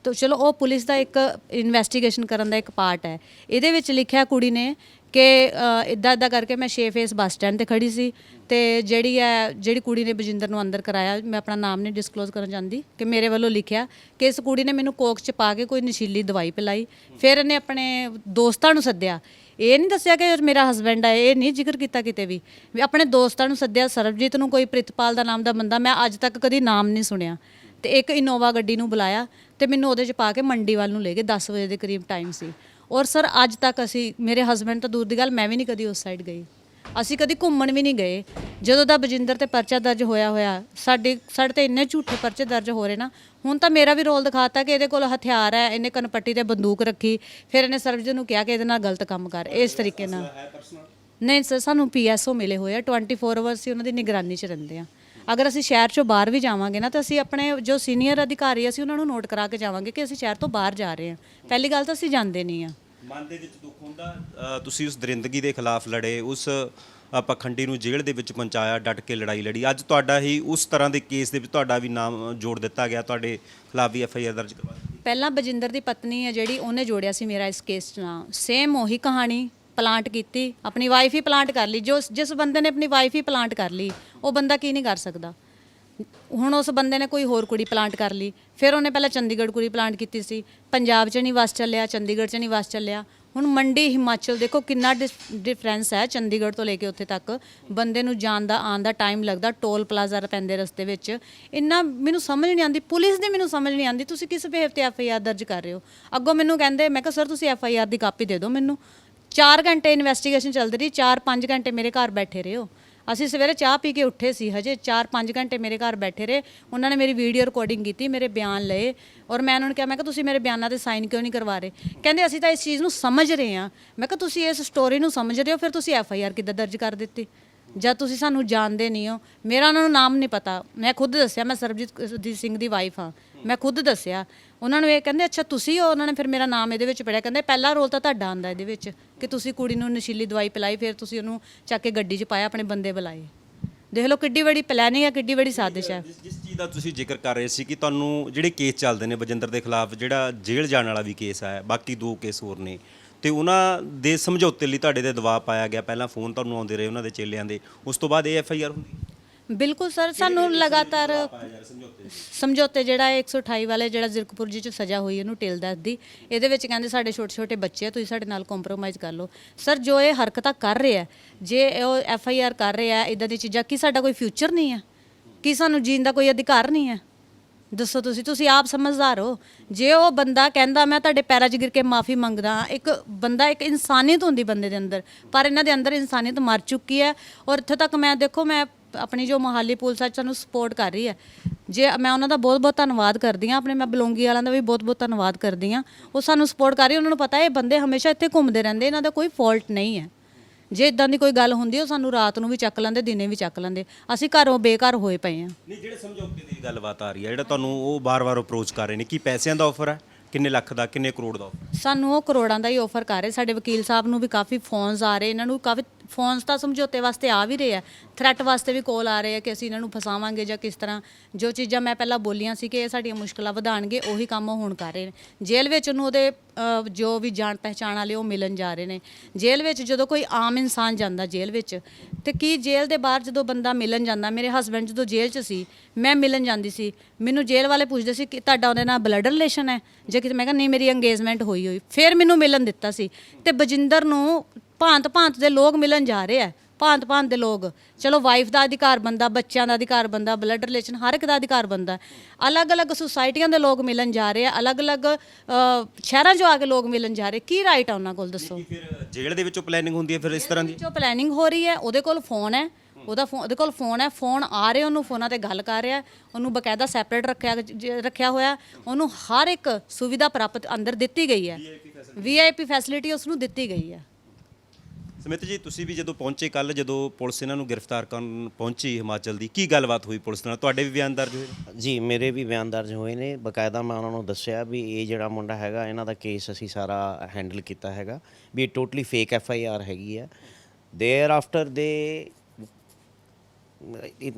ਤਾਂ ਚਲੋ ਉਹ ਪੁਲਿਸ ਦਾ ਇੱਕ ਇਨਵੈਸਟੀਗੇਸ਼ਨ ਕਰਨ ਦਾ ਇੱਕ ਪਾਰਟ ਹੈ। ਇਹਦੇ ਵਿੱਚ ਲਿਖਿਆ ਕੁੜੀ ਨੇ ਕਿ ਇਦਾਂ ਇਦਾਂ ਕਰਕੇ ਮੈਂ ਛੇ ਫੇਸ ਬੱਸ ਸਟੈਂਡ ਤੇ ਖੜੀ ਸੀ ਤੇ ਜਿਹੜੀ ਹੈ ਜਿਹੜੀ ਕੁੜੀ ਨੇ ਬਜਿੰਦਰ ਨੂੰ ਅੰਦਰ ਕਰਾਇਆ, ਮੈਂ ਆਪਣਾ ਨਾਮ ਨਹੀਂ ਡਿਸਕਲੋਜ਼ ਕਰਨ ਚਾਹੁੰਦੀ ਕਿ ਮੇਰੇ ਵੱਲੋਂ ਲਿਖਿਆ ਕਿ ਇਸ ਕੁੜੀ ਨੇ ਮੈਨੂੰ ਕੋਕ ਚ ਪਾ ਕੇ ਕੋਈ ਨਸ਼ੀਲੀ ਦਵਾਈ ਪਿਲਾਈ, ਫਿਰ ਇਹਨੇ ਆਪਣੇ ਦੋਸਤਾਂ ਨੂੰ ਸੱਦਿਆ। ਇਹ ਨਹੀਂ ਦੱਸਿਆ ਕਿ ਮੇਰਾ ਹਸਬੈਂਡ ਹੈ ਇਹ ਨਹੀਂ ਜ਼ਿਕਰ ਕੀਤਾ ਕਿਤੇ ਵੀ। ਵੀ ਆਪਣੇ ਦੋਸਤਾਂ ਨੂੰ ਸੱਦਿਆ, ਸਰਬਜੀਤ ਨੂੰ ਕੋਈ ਪ੍ਰਿਤਪਾਲ ਦਾ ਨਾਮ ਦਾ ਬੰਦਾ, ਮੈਂ ਅੱਜ ਤੱਕ ਕਦੀ ਨਾਮ ਨਹੀਂ ਸੁਣਿਆ। ਤੇ ਇੱਕ ਇਨੋਵਾ ਗੱਡੀ ਨੂੰ ਬੁਲਾਇਆ ਤੇ ਮੈਨੂੰ ਉਹਦੇ 'ਚ ਪਾ ਕੇ ਮੰਡੀ ਵੱਲ ਨੂੰ ਲੈ ਗਏ 10 ਵਜੇ ਦੇ ਕਰੀਬ ਟਾਈਮ ਸੀ। ਔਰ ਸਰ ਅੱਜ ਤੱਕ ਅਸੀਂ ਮੇਰੇ ਹਸਬੈਂਡ ਤਾਂ ਦੂਰ ਦੀ ਗੱਲ ਮੈਂ ਵੀ ਨਹੀਂ ਕਦੀ ਉਸ ਸਾਈਡ ਗਈ। ਅਸੀਂ ਕਦੀ ਘੁੰਮਣ ਵੀ ਨਹੀਂ ਗਏ। ਜਦੋਂ ਦਾ ਬਜਿੰਦਰ ਤੇ ਪਰਚਾ ਦਰਜ ਹੋਇਆ ਹੋਇਆ ਸਾਡੇ ਸਾਡੇ ਤੇ ਇੰਨੇ ਝੂਠੇ ਪਰਚੇ ਦਰਜ ਹੋ ਰਹੇ ਨਾ ਹੁਣ ਤਾਂ ਮੇਰਾ ਵੀ ਰੋਲ ਦਿਖਾਤਾ ਕਿ ਇਹਦੇ ਕੋਲ ਹਥਿਆਰ ਹੈ ਇਹਨੇ ਕਨਪੱਟੀ ਤੇ ਬੰਦੂਕ ਰੱਖੀ ਫਿਰ ਇਹਨੇ ਸਰਬਜੀਤ ਨੂੰ ਕਿਹਾ ਕਿ ਇਹਦੇ ਨਾਲ ਗਲਤ ਕੰਮ ਕਰ ਇਸ ਤਰੀਕੇ ਨਾਲ। ਨਹੀਂ ਸਰ ਸਾਨੂੰ ਪੀਐਸਓ ਮਿਲੇ ਹੋਏ ਆ 24 ਆਵਰਸ ਹੀ ਉਹਨਾਂ ਦੀ ਨਿਗਰਾਨੀ 'ਚ ਰਹਿੰਦੇ ਆ। ਅਗਰ ਅਸੀਂ ਸ਼ਹਿਰ ਚੋਂ ਬਾਹਰ ਵੀ ਜਾਵਾਂਗੇ ਨਾ ਤਾਂ ਅਸੀਂ ਆਪਣੇ ਜੋ ਸੀਨੀਅਰ ਅਧਿਕਾਰੀ ਅਸੀਂ ਉਹਨਾਂ ਨੂੰ ਨੋਟ ਕਰਾ ਕੇ ਜਾਵਾਂਗੇ ਕਿ ਅਸੀਂ ਸ਼ਹਿਰ ਤੋਂ ਬਾਹਰ ਜਾ ਰਹੇ ਹਾਂ। ਪਹਿਲੀ ਗੱਲ ਤਾਂ ਅਸੀਂ ਜਾਂਦੇ ਨਹੀਂ ਆ ਮਨ ਦੇ ਵਿੱਚ ਦੁੱਖ ਹੁੰਦਾ ਅ, ਤੁਸੀਂ ਉਸ ਦਰਿੰਦਗੀ ਦੇ ਖਿਲਾਫ ਲੜੇ ਉਸ ਅ, ਪਖੰਡੀ ਨੂੰ ਜੇਲ੍ਹ ਦੇ ਵਿੱਚ ਪਹੁੰਚਾਇਆ ਡਟ ਕੇ ਲੜਾਈ ਲੜੀ। ਅੱਜ ਤੁਹਾਡਾ ਹੀ ਉਸ ਤਰ੍ਹਾਂ ਦੇ ਕੇਸ ਦੇ ਵਿੱਚ ਤੁਹਾਡਾ ਵੀ ਨਾਮ ਜੋੜ ਦਿੱਤਾ ਗਿਆ ਤੁਹਾਡੇ ਖਿਲਾਫ ਵੀ ਐਫ ਆਈ ਆਰ ਦਰਜ ਕਰਵਾਈ ਪਹਿਲਾਂ ਬਜਿੰਦਰ ਦੀ ਪਤਨੀ ਹੈ ਜਿਹੜੀ ਉਹਨੇ ਜੋੜਿਆ ਸੀ ਮੇਰਾ ਇਸ ਕੇਸ 'ਚ ਨਾਂ ਸੇਮ ਉਹੀ ਕਹਾਣੀ ਪਲਾਂਟ ਕੀਤੀ, ਆਪਣੀ ਵਾਈਫ ਹੀ ਪਲਾਂਟ ਕਰ ਲਈ, ਜੋ ਜਿਸ ਬੰਦੇ ਨੇ ਆਪਣੀ ਵਾਈਫ ਹੀ ਪਲਾਂਟ ਕਰ ਲਈ, ਉਹ ਬੰਦਾ ਕੀ ਨਹੀਂ ਕਰ ਸਕਦਾ। ਹੁਣ ਉਸ ਬੰਦੇ ਨੇ ਕੋਈ ਹੋਰ ਕੁੜੀ ਪਲਾਂਟ ਕਰ ਲਈ, ਫਿਰ ਉਹਨੇ ਪਹਿਲਾਂ ਚੰਡੀਗੜ੍ਹ ਕੁੜੀ ਪਲਾਂਟ ਕੀਤੀ ਸੀ, ਪੰਜਾਬ 'ਚ ਨਹੀਂ ਵਸ ਚੱਲਿਆ, ਚੰਡੀਗੜ੍ਹ 'ਚ ਨਹੀਂ ਵਸ ਚੱਲਿਆ। ਹੁਣ ਮੰਡੀ ਹਿਮਾਚਲ ਦੇਖੋ ਕਿੰਨਾ ਡਿਫਰੈਂਸ ਹੈ ਚੰਡੀਗੜ੍ਹ ਤੋਂ ਲੈ ਕੇ ਉੱਥੇ ਤੱਕ। ਬੰਦੇ ਨੂੰ ਜਾਣ ਦਾ, ਆਉਣ ਦਾ ਟਾਈਮ ਲੱਗਦਾ, ਟੋਲ ਪਲਾਜ਼ਾ ਪੈਂਦੇ ਰਸਤੇ ਵਿੱਚ। ਇੰਨਾ ਮੈਨੂੰ ਸਮਝ ਨਹੀਂ ਆਉਂਦੀ, ਪੁਲਿਸ ਦੀ ਮੈਨੂੰ ਸਮਝ ਨਹੀਂ ਆਉਂਦੀ, ਤੁਸੀਂ ਕਿਸ ਬਿਹੇਵ ਤੇ ਐਫ ਆਈ ਆਰ ਦਰਜ ਕਰ ਰਹੇ ਹੋ? ਅੱਗੋਂ ਮੈਨੂੰ ਕਹਿੰਦੇ, ਮੈਂ ਕਿਹਾ ਸਰ ਤੁਸੀਂ ਐਫ ਆਈ ਆਰ ਦੀ ਕਾਪੀ ਦੇ ਦਿਓ ਮੈਨੂੰ। 4 ਘੰਟੇ ਇਨਵੈਸਟੀਗੇਸ਼ਨ ਚੱਲਦੀ ਰਹੀ 4-5 ਘੰਟੇ ਮੇਰੇ ਘਰ ਬੈਠੇ ਰਹੇ ਹੋ ਅਸੀਂ ਸਵੇਰੇ ਚਾਹ ਪੀ ਕੇ ਉੱਠੇ ਸੀ ਹਜੇ 4-5 ਘੰਟੇ ਮੇਰੇ ਘਰ ਬੈਠੇ ਰਹੇ। ਉਹਨਾਂ ਨੇ ਮੇਰੀ ਵੀਡੀਓ ਰਿਕਾਰਡਿੰਗ ਕੀਤੀ, ਮੇਰੇ ਬਿਆਨ ਲਏ ਔਰ ਮੈਂ ਉਹਨਾਂ ਨੂੰ ਕਿਹਾ, ਮੈਂ ਕਿਹਾ, ਤੁਸੀਂ ਮੇਰੇ ਬਿਆਨਾਂ ਤੇ ਸਾਈਨ ਕਿਉਂ ਨਹੀਂ ਕਰਵਾ ਰਹੇ? ਕਹਿੰਦੇ, ਅਸੀਂ ਤਾਂ ਇਸ ਚੀਜ਼ ਨੂੰ ਸਮਝ ਰਹੇ ਹਾਂ। ਮੈਂ ਕਿਹਾ, ਤੁਸੀਂ ਇਸ ਸਟੋਰੀ ਨੂੰ ਸਮਝ ਰਹੇ ਹੋ, ਫਿਰ ਤੁਸੀਂ ਐਫ ਆਈ ਆਰ ਕਿੱਦਾਂ ਦਰਜ ਕਰ ਦਿੱਤੀ? ਜਦ ਤੁਸੀਂ ਸਾਨੂੰ ਜਾਣਦੇ ਨਹੀਂ ਹੋ, ਮੇਰਾ ਉਹਨਾਂ ਨੂੰ ਨਾਮ ਨਹੀਂ ਪਤਾ। ਮੈਂ ਖੁਦ ਦੱਸਿਆ, ਮੈਂ ਸਰਬਜੀਤ ਸਿੰਘ ਦੀ ਵਾਈਫ ਹਾਂ। ਮੈਂ ਖੁਦ ਦੱਸਿਆ। ਉਹਨਾਂ ਨੂੰ ਇਹ ਕਹਿੰਦੇ, ਅੱਛਾ, ਤੁਸੀਂ ਹੋ? ਉਹਨਾਂ ਨੇ ਫਿਰ ਮੇਰਾ ਨਾਮ ਇਹਦੇ ਵਿੱਚ ਪੜਿਆ ਕਹਿੰਦੇ, ਪਹਿਲਾ ਰੋਲ ਤਾਂ ਤੁਹਾਡਾ ਆਂਦਾ ਇਹਦੇ ਵਿੱਚ। ਕਿ ਤੁਸੀਂ ਕੁੜੀ ਨੂੰ ਨਸ਼ੀਲੀ ਦਵਾਈ ਪਿਲਾਈ, ਫਿਰ ਤੁਸੀਂ ਉਹਨੂੰ ਚੱਕ ਕੇ ਗੱਡੀ 'ਚ ਪਾਇਆ ਆਪਣੇ ਬੰਦੇ ਬੁਲਾਏ। ਦੇਖ ਲਓ ਕਿੱਡੀ ਵੱਡੀ ਪਲੈਨਿੰਗ ਹੈ ਕਿੱਡੀ ਵੱਡੀ ਸਾਜ਼ਿਸ਼ ਹੈ। ਜਿਸ ਜਿਸ ਚੀਜ਼ ਦਾ ਤੁਸੀਂ ਜ਼ਿਕਰ ਕਰ ਰਹੇ ਸੀ ਕਿ ਤੁਹਾਨੂੰ ਜਿਹੜੇ ਕੇਸ ਚੱਲਦੇ ਨੇ ਬਜਿੰਦਰ ਦੇ ਖਿਲਾਫ, ਜਿਹੜਾ ਜੇਲ੍ਹ ਜਾਣ ਵਾਲਾ ਵੀ ਕੇਸ ਹੈ ਬਾਕੀ ਦੋ ਕੇਸ ਹੋਰ ਨੇ। ਤੇ ਉਹਨਾਂ ਦੇ ਸਮਝੌਤੇ ਲਈ ਤੁਹਾਡੇ ਤੇ ਦਬਾਅ ਪਾਇਆ ਗਿਆ। ਪਹਿਲਾਂ ਫੋਨ ਤੁਹਾਨੂੰ ਆਉਂਦੇ ਰਹੇ ਉਹਨਾਂ ਦੇ ਚੇਲਿਆਂ ਦੇ। ਉਸ ਤੋਂ ਬਾਅਦ ਇਹ ਐਫ ਆਈ ਆਰ ਹੁੰਦੀ। ਬਿਲਕੁਲ ਸਰ ਸਾਨੂੰ ਲਗਾਤਾਰ ਸਮਝੌਤੇ ਜਿਹੜਾ ਇਹ 128 ਵਾਲੇ ਜਿਹੜਾ ਜ਼ਿਰਕਪੁਰ ਜੀ ਚ ਸਜ਼ਾ ਹੋਈ ਇਹਨੂੰ ਟਿਲ ਦੱਸ ਦੀ ਇਹਦੇ ਵਿੱਚ ਕਹਿੰਦੇ ਸਾਡੇ ਛੋਟੇ ਛੋਟੇ ਬੱਚੇ ਆ ਤੁਸੀਂ ਸਾਡੇ ਨਾਲ ਕੰਪਰੋਮਾਈਜ਼ ਕਰ ਲਓ। ਸਰ ਜੋ ਇਹ ਹਰਕਤਾਂ ਕਰ ਰਿਹਾ ਜੇ ਉਹ ਐਫ ਆਈ ਆਰ ਕਰ ਰਿਹਾ ਇਦਾਂ ਦੀ ਚੀਜ਼ਾਂ ਕੀ ਸਾਡਾ ਕੋਈ ਫਿਊਚਰ ਨਹੀਂ ਹੈ ਕੀ ਸਾਨੂੰ ਜੀਣ ਦਾ ਕੋਈ ਅਧਿਕਾਰ ਨਹੀਂ ਹੈ ਦੱਸੋ ਤੁਸੀਂ ਤੁਸੀਂ ਆਪ ਸਮਝਦਾਰ ਹੋ। ਜੇ ਉਹ ਬੰਦਾ ਕਹਿੰਦਾ ਮੈਂ ਤੁਹਾਡੇ ਪੈਰਾਂ 'ਚ ਗਿਰ ਕੇ ਮਾਫੀ ਮੰਗਦਾ ਇੱਕ ਬੰਦਾ ਇੱਕ ਇਨਸਾਨੀਅਤ ਹੁੰਦੀ ਬੰਦੇ ਦੇ ਅੰਦਰ ਪਰ ਇਹਨਾਂ ਦੇ ਅੰਦਰ ਇਨਸਾਨੀਅਤ ਮਰ ਚੁੱਕੀ ਹੈ। ਔਰ ਇੱਥੇ ਤੱਕ ਮੈਂ ਦੇਖੋ ਮੈਂ ਆਪਣੀ ਜੋ ਮੋਹਾਲੀ ਪੁਲਿਸ ਆ ਸਾਨੂੰ ਸਪੋਰਟ ਕਰ ਰਹੀ ਹੈ। ਜੇ ਮੈਂ ਉਹਨਾਂ ਦਾ ਬਹੁਤ ਬਹੁਤ ਧੰਨਵਾਦ ਕਰਦੀ ਹਾਂ ਆਪਣੇ ਮੈਂ ਬਲੋਂਗੀ ਵਾਲਿਆਂ ਦਾ ਵੀ ਬਹੁਤ ਬਹੁਤ ਧੰਨਵਾਦ ਕਰਦੀ ਹਾਂ। ਉਹ ਸਾਨੂੰ ਸਪੋਰਟ ਕਰ ਰਹੀ ਉਹਨਾਂ ਨੂੰ ਪਤਾ ਇਹ ਬੰਦੇ ਹਮੇਸ਼ਾ ਇੱਥੇ ਘੁੰਮਦੇ ਰਹਿੰਦੇ ਇਹਨਾਂ ਦਾ ਕੋਈ ਫਾਲਟ ਨਹੀਂ ਹੈ। ਜੇ ਇਦਾਂ ਦੀ ਕੋਈ ਗੱਲ ਹੁੰਦੀ ਉਹ ਸਾਨੂੰ ਰਾਤ ਨੂੰ ਵੀ ਚੱਕ ਲੈਂਦੇ ਦਿਨੇ ਵੀ ਚੱਕ ਲੈਂਦੇ। ਅਸੀਂ ਘਰੋਂ ਬੇਘਰ ਹੋਏ ਪਏ ਹਾਂ। ਨਹੀਂ ਜਿਹੜੇ ਸਮਝੌਤੇ ਦੀ ਗੱਲਬਾਤ ਆ ਰਹੀ ਹੈ ਜਿਹੜਾ ਤੁਹਾਨੂੰ ਉਹ ਬਾਰ-ਬਾਰ ਅਪਰੋਚ ਕਰ ਰਹੇ ਨੇ ਕੀ ਪੈਸਿਆਂ ਦਾ ਆਫਰ ਹੈ? ਕਿੰਨੇ ਲੱਖ ਦਾ ਕਿੰਨੇ ਕਰੋੜ ਦਾ? ਸਾਨੂੰ ਉਹ ਕਰੋੜਾਂ ਦਾ ਹੀ ਆਫਰ ਕਰ ਰਹੇ। ਸਾਡੇ ਵਕੀਲ ਸਾਹਿਬ ਨੂੰ ਵੀ ਕਾਫੀ ਫੋਨਸ ਆ ਰਹੇ ਇਹਨਾਂ ਨੂੰ ਕਾਫੀ ਫੋਨਸ ਤਾਂ ਸਮਝੌਤੇ ਵਾਸਤੇ ਆ ਵੀ ਰਹੇ ਆ। ਥ੍ਰੈਟ ਵਾਸਤੇ ਵੀ ਕਾਲ ਆ ਰਹੇ ਆ ਕਿ ਅਸੀਂ ਇਹਨਾਂ ਨੂੰ ਫਸਾਵਾਂਗੇ ਜਾਂ ਕਿਸ ਤਰ੍ਹਾਂ। ਜੋ ਚੀਜ਼ਾਂ ਮੈਂ ਪਹਿਲਾਂ ਬੋਲੀਆਂ ਸੀ ਕਿ ਇਹ ਸਾਡੀਆਂ ਮੁਸ਼ਕਲਾਂ ਵਧਾਣਗੇ ਉਹੀ ਕੰਮ ਉਹ ਹੁਣ ਕਰ ਰਹੇ ਨੇ। ਜੇਲ੍ਹ ਵਿੱਚ ਉਹਨੂੰ ਉਹਦੇ ਜੋ ਵੀ ਜਾਣ ਪਹਿਚਾਣ ਵਾਲੇ ਉਹ ਮਿਲਣ ਜਾ ਰਹੇ ਨੇ। ਜੇਲ੍ਹ ਵਿੱਚ ਜਦੋਂ ਕੋਈ ਆਮ ਇਨਸਾਨ ਜਾਂਦਾ ਜੇਲ੍ਹ ਵਿੱਚ, ਤੇ ਕੀ ਜੇਲ੍ਹ ਦੇ ਬਾਹਰ ਜਦੋਂ ਬੰਦਾ ਮਿਲਣ ਜਾਂਦਾ, ਮੇਰੇ ਹਸਬੰਡ ਜਦੋਂ ਜੇਲ੍ਹ 'ਚ ਸੀ, ਮੈਂ ਮਿਲਣ ਜਾਂਦੀ ਸੀ, ਮੈਨੂੰ ਜੇਲ੍ਹ ਵਾਲੇ ਪੁੱਛਦੇ ਸੀ ਕਿ ਤੁਹਾਡਾ ਉਹਦੇ ਨਾਲ ਬਲੱਡ ਰਿਲੇਸ਼ਨ ਹੈ? ਜੇ ਕਿਤੇ ਮੈਂ ਕਿਹਾ, ਨਹੀਂ, ਮੇਰੀ ਅੰਗੇਜਮੈਂਟ ਹੋਈ ਹੋਈ। ਫਿਰ ਮੈਨੂੰ ਮਿਲਣ ਦਿੱਤਾ ਸੀ। ਤੇ ਬਜਿੰਦਰ ਨੂੰ ਭਾਂਤ ਭਾਂਤ ਦੇ ਲੋਕ ਮਿਲਣ ਜਾ ਰਹੇ ਆ ਭਾਂਤ ਭਾਂਤ ਦੇ ਲੋਕ। ਚਲੋ ਵਾਈਫ ਦਾ ਅਧਿਕਾਰ ਬੰਦਾ ਬੱਚਿਆਂ ਦਾ ਅਧਿਕਾਰ ਬੰਦਾ ਬਲੱਡ ਰਿਲੇਸ਼ਨ ਹਰ ਇੱਕ ਦਾ ਅਧਿਕਾਰ ਬੰਦਾ ਅਲੱਗ-ਅਲੱਗ ਸੁਸਾਇਟੀਆਂ ਦੇ ਲੋਕ ਮਿਲਣ ਜਾ ਰਹੇ ਆ ਅਲੱਗ-ਅਲੱਗ ਸ਼ਹਿਰਾਂ 'ਚੋਂ ਆ ਕੇ ਲੋਕ ਮਿਲਣ ਜਾ ਰਹੇ। ਕੀ ਰਾਈਟ ਆ ਉਹਨਾਂ ਕੋਲ ਦੱਸੋ? ਜੇਲ੍ਹ ਦੇ ਵਿੱਚੋਂ ਪਲੈਨਿੰਗ ਹੁੰਦੀ ਹੈ ਫਿਰ ਇਸ ਤਰ੍ਹਾਂ ਦੀ? ਜੋ ਪਲੈਨਿੰਗ ਹੋ ਰਹੀ ਹੈ ਉਹਦੇ ਕੋਲ ਫੋਨ ਹੈ ਉਹਦਾ ਫੋਨ ਉਹਦੇ ਕੋਲ ਫੋਨ ਹੈ ਫੋਨ ਆ ਰਹੇ ਉਹਨੂੰ ਫੋਨਾਂ ਤੇ ਗੱਲ ਕਰ ਰਿਹਾ ਉਹਨੂੰ ਬਕਾਇਦਾ ਸੈਪਰੇਟ ਰੱਖਿਆ ਰੱਖਿਆ ਹੋਇਆ ਉਹਨੂੰ ਹਰ ਇੱਕ ਸੁਵਿਧਾ ਪ੍ਰਾਪਤ ਅੰਦਰ ਦਿੱਤੀ ਗਈ ਹੈ। ਵੀਆਈਪੀ ਫੈਸਿਲਿਟੀ ਉਸ ਨੂੰ ਦਿੱਤੀ ਗਈ ਹੈ। ਸਮਿਤ ਜੀ, ਤੁਸੀਂ ਵੀ ਜਦੋਂ ਪਹੁੰਚੇ ਕੱਲ ਜਦੋਂ ਪੁਲਿਸ ਇਹਨਾਂ ਨੂੰ ਗ੍ਰਿਫਤਾਰ ਕਰਨ ਪਹੁੰਚੀ ਹਿਮਾਚਲ ਦੀ, ਕੀ ਗੱਲਬਾਤ ਹੋਈ ਪੁਲਿਸ ਨਾਲ? ਤੁਹਾਡੇ ਵੀ ਬਿਆਨ ਦਰਜ ਹੋਏ ਜੀ, ਮੇਰੇ ਵੀ ਬਿਆਨ ਦਰਜ ਹੋਏ ਨੇ। ਬਕਾਇਦਾ ਮੈਂ ਉਹਨਾਂ ਨੂੰ ਦੱਸਿਆ ਵੀ ਇਹ ਜਿਹੜਾ ਮੁੰਡਾ ਹੈਗਾ, ਇਹਨਾਂ ਦਾ ਕੇਸ ਅਸੀਂ ਸਾਰਾ ਹੈਂਡਲ ਕੀਤਾ ਹੈਗਾ ਵੀ ਇਹ totally fake F I R ਹੈਗੀ ਹੈ thereafter they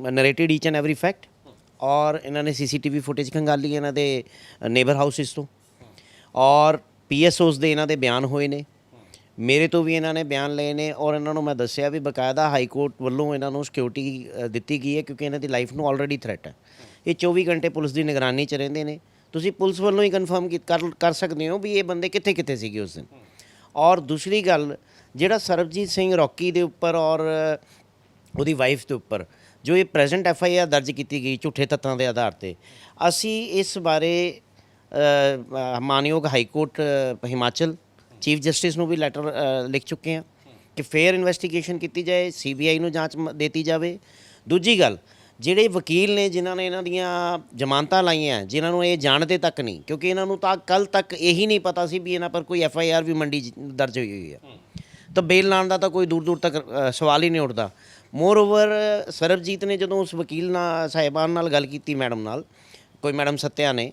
narrated each and every fact ਔਰ ਇਹਨਾਂ ਨੇ ਸੀਸੀਟੀਵੀ ਫੁਟੇਜ ਖੰਗਾਲੀ ਇਹਨਾਂ ਦੇ ਨੇਬਰ ਹਾਊਸਿਸ ਤੋਂ। ਔਰ ਪੀਐਸਓਸ ਦੇ ਇਹਨਾਂ ਦੇ ਬਿਆਨ ਹੋਏ ਨੇ। ਮੇਰੇ ਤੋਂ ਵੀ ਇਹਨਾਂ ਨੇ ਬਿਆਨ ਲਏ ਨੇ ਔਰ ਇਹਨਾਂ ਨੂੰ ਮੈਂ ਦੱਸਿਆ ਵੀ ਬਕਾਇਦਾ ਹਾਈ ਕੋਰਟ ਵੱਲੋਂ ਇਹਨਾਂ ਨੂੰ ਸਿਕਿਉਰਿਟੀ ਦਿੱਤੀ ਗਈ ਹੈ ਕਿਉਂਕਿ ਇਹਨਾਂ ਦੀ ਲਾਈਫ ਨੂੰ ਆਲਰੇਡੀ ਥ੍ਰੈਟ ਹੈ। ਇਹ 24 ਘੰਟੇ ਪੁਲਿਸ ਦੀ ਨਿਗਰਾਨੀ 'ਚ ਰਹਿੰਦੇ ਨੇ। ਤੁਸੀਂ ਪੁਲਿਸ ਵੱਲੋਂ ਹੀ ਕਨਫਰਮ ਕਰ ਕਰ ਸਕਦੇ ਹੋ ਵੀ ਇਹ ਬੰਦੇ ਕਿੱਥੇ ਕਿੱਥੇ ਸੀਗੇ ਉਸ ਦਿਨ। ਔਰ ਦੂਸਰੀ ਗੱਲ, ਜਿਹੜਾ ਸਰਬਜੀਤ ਸਿੰਘ ਰੌਕੀ ਦੇ ਉੱਪਰ ਔਰ ਉਹਦੀ ਵਾਈਫ ਦੇ ਉੱਪਰ, ਜੋ ਇਹ ਪ੍ਰੈਜ਼ੈਂਟ ਐਫ ਆਈ ਆਰ ਦਰਜ ਕੀਤੀ ਗਈ ਝੂਠੇ ਤੱਤਾਂ ਦੇ ਆਧਾਰ ਤੇ, ਅਸੀਂ ਇਸ ਬਾਰੇ ਮਾਨਯੋਗ high court Himachal chief justice ਨੂੰ ਵੀ ਲੈਟਰ ਲਿਖ ਚੁੱਕੇ ਹਾਂ ਕਿ ਫੇਅਰ ਇਨਵੈਸਟੀਗੇਸ਼ਨ ਕੀਤੀ ਜਾਏ ਸੀਬੀਆਈ ਨੂੰ ਜਾਂਚ ਦੇਤੀ ਜਾਵੇ। ਦੂਜੀ ਗੱਲ ਜਿਹੜੇ ਵਕੀਲ ਨੇ ਜਿਨ੍ਹਾਂ ਨੇ ਇਹਨਾਂ ਦੀਆਂ ਜ਼ਮਾਨਤਾਂ ਲਾਈਆਂ ਜਿਨ੍ਹਾਂ ਨੂੰ ਇਹ ਜਾਣਦੇ ਤੱਕ ਨਹੀਂ ਕਿਉਂਕਿ ਇਹਨਾਂ ਨੂੰ ਤਾਂ ਕੱਲ ਤੱਕ ਇਹੀ ਨਹੀਂ ਪਤਾ ਸੀ ਵੀ ਇਹਨਾਂ ਪਰ ਕੋਈ ਐਫ ਆਈ ਆਰ ਵੀ ਮੰਡੀ ਦਰਜ ਹੋਈ ਹੋਈ ਹੈ। ਤਾਂ ਬੇਲ ਲਾਉਣ ਦਾ ਤਾਂ ਕੋਈ ਦੂਰ ਦੂਰ ਤੱਕ ਸਵਾਲ ਹੀ ਨਹੀਂ ਉੱਠਦਾ। ਮੋਰ ਓਵਰ ਸਰਬਜੀਤ ਨੇ ਜਦੋਂ ਉਸ ਵਕੀਲ ਨਾਲ ਸਾਹਿਬਾਨ ਨਾਲ ਗੱਲ ਕੀਤੀ ਮੈਡਮ ਨਾਲ ਕੋਈ ਮੈਡਮ ਸੱਤਿਆ ਨੇ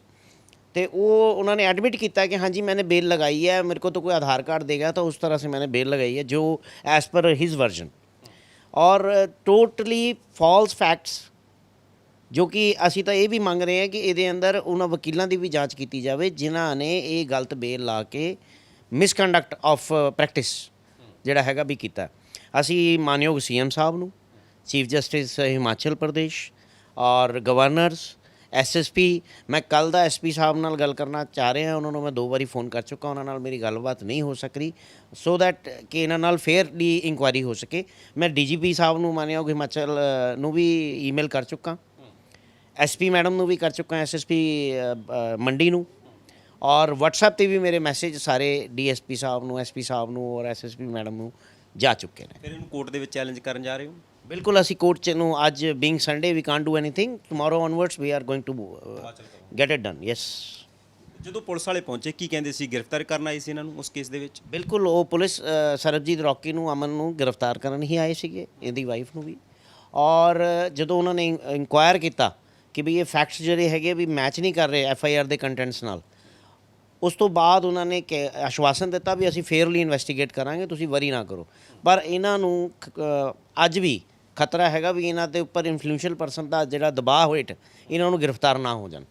ਤੇ ਉਹ ਉਹਨਾਂ ਨੇ ਐਡਮਿਟ ਕੀਤਾ ਕਿ ਹਾਂਜੀ मैंने बेल लगाई है मेरे को तो कोई आधार कार्ड देगा तो उस तरह से मैंने बेल लगाई है जो एज पर हिज वर्जन और टोटली फॉल्स फैक्ट्स ਜੋ ਕਿ ਅਸੀਂ ਤਾਂ ਇਹ ਵੀ ਮੰਗ ਰਹੇ ਹਾਂ ਕਿ ਇਹਦੇ ਅੰਦਰ ਉਹਨਾਂ ਵਕੀਲਾਂ ਦੀ ਵੀ ਜਾਂਚ ਕੀਤੀ ਜਾਵੇ ਜਿਨ੍ਹਾਂ ਨੇ ਇਹ ਗਲਤ ਬੇਲ ਲਾ ਕੇ ਮਿਸਕੰਡਕਟ ਆਫ ਪ੍ਰੈਕਟਿਸ ਜਿਹੜਾ ਹੈਗਾ ਵੀ ਕੀਤਾ ਅਸੀਂ ਮਾਨਯੋਗ ਸੀਐਮ ਸਾਹਿਬ ਨੂੰ ਚੀਫ ਜਸਟਿਸ ਹਿਮਾਚਲ ਪ੍ਰਦੇਸ਼ ਔਰ ਗਵਰਨਰਸ ਐਸਐਸਪੀ ਮੈਂ ਕੱਲ ਦਾ ਐਸਪੀ ਸਾਹਿਬ ਨਾਲ ਗੱਲ ਕਰਨਾ ਚਾਹ ਰਿਹਾ, ਉਹਨਾਂ ਨੂੰ ਮੈਂ ਦੋ ਵਾਰੀ ਫੋਨ ਕਰ ਚੁੱਕਾ, ਉਹਨਾਂ ਨਾਲ ਮੇਰੀ ਗੱਲਬਾਤ ਨਹੀਂ ਹੋ ਸਕਰੀ ਸੋ ਦੈਟ ਕਿ ਇਹਨਾਂ ਨਾਲ ਫੇਅਰਲੀ ਇਨਕੁਆਇਰੀ ਹੋ ਸਕੇ। ਮੈਂ ਡੀਜੀਪੀ ਸਾਹਿਬ ਨੂੰ ਮਾਨਯੋਗ ਹਿਮਾਚਲ ਨੂੰ ਵੀ ਈਮੇਲ ਕਰ ਚੁੱਕਾ। ਐਸਪੀ ਮੈਡਮ ਨੂੰ ਵੀ ਕਰ ਚੁੱਕਾ ਐਸਐਸਪੀ ਮੰਡੀ ਨੂੰ। ਔਰ WhatsApp ਤੇ ਵੀ ਮੇਰੇ ਮੈਸੇਜ ਸਾਰੇ ਡੀਐਸਪੀ ਸਾਹਿਬ ਨੂੰ ਐਸਪੀ ਸਾਹਿਬ ਨੂੰ ਔਰ ਐਸਐਸਪੀ ਮੈਡਮ ਨੂੰ ਜਾ ਚੁੱਕੇ ਨੇ। ਫਿਰ ਇਹਨੂੰ ਕੋਰਟ ਦੇ ਵਿੱਚ ਚੈਲੰਜ ਕਰਨ ਜਾ ਰਹੇ ਹੋ? ਬਿਲਕੁਲ ਅਸੀਂ ਕੋਰਟ ਚ ਨੂੰ ਅੱਜ being Sunday we can't do anything tomorrow onwards we are going to get it done yes ਜਦੋਂ ਪੁਲਿਸ ਵਾਲੇ ਪਹੁੰਚੇ ਕੀ ਕਹਿੰਦੇ ਸੀ? ਗ੍ਰਿਫਤਾਰ ਕਰਨ ਆਏ ਸੀ ਇਹਨਾਂ ਨੂੰ ਉਸ ਕੇਸ ਦੇ ਵਿੱਚ? ਬਿਲਕੁਲ ਉਹ ਪੁਲਿਸ ਸਰਬਜੀਤ ਰੌਕੀ ਨੂੰ ਅਮਨ ਨੂੰ ਗ੍ਰਿਫਤਾਰ ਕਰਨ ਹੀ ਆਏ ਸੀਗੇ ਇਹਦੀ ਵਾਈਫ ਨੂੰ ਵੀ। ਔਰ ਜਦੋਂ ਉਹਨਾਂ ਨੇ ਇਨਕੁਆਇਰ ਕੀਤਾ ਕਿ ਵੀ ਇਹ ਫੈਕਟਸ ਜਿਹੜੇ ਹੈਗੇ ਵੀ ਮੈਚ ਨਹੀਂ ਕਰ ਰਹੇ ਐਫ ਆਈ ਆਰ ਦੇ ਕੰਟੈਂਟਸ ਨਾਲ ਉਸ ਤੋਂ ਬਾਅਦ ਉਹਨਾਂ ਨੇ ਆਸ਼ਵਾਸਨ ਦਿੱਤਾ ਵੀ ਅਸੀਂ ਫੇਅਰਲੀ ਇਨਵੈਸਟੀਗੇਟ ਕਰਾਂਗੇ ਤੁਸੀਂ ਵਰੀ ਨਾ ਕਰੋ। ਪਰ ਇਹਨਾਂ ਨੂੰ ਅੱਜ ਵੀ ਖਤਰਾ ਹੈਗਾ ਵੀ ਇਹਨਾਂ ਦੇ ਉੱਪਰ ਇਨਫਲੂਐਂਸ਼ੀਅਲ ਪਰਸਨ ਦਾ ਜਿਹੜਾ ਦਬਾਅ ਹੋਏਟ ਇਹਨਾਂ ਨੂੰ ਗ੍ਰਿਫਤਾਰ ਨਾ ਹੋ ਜਾਣ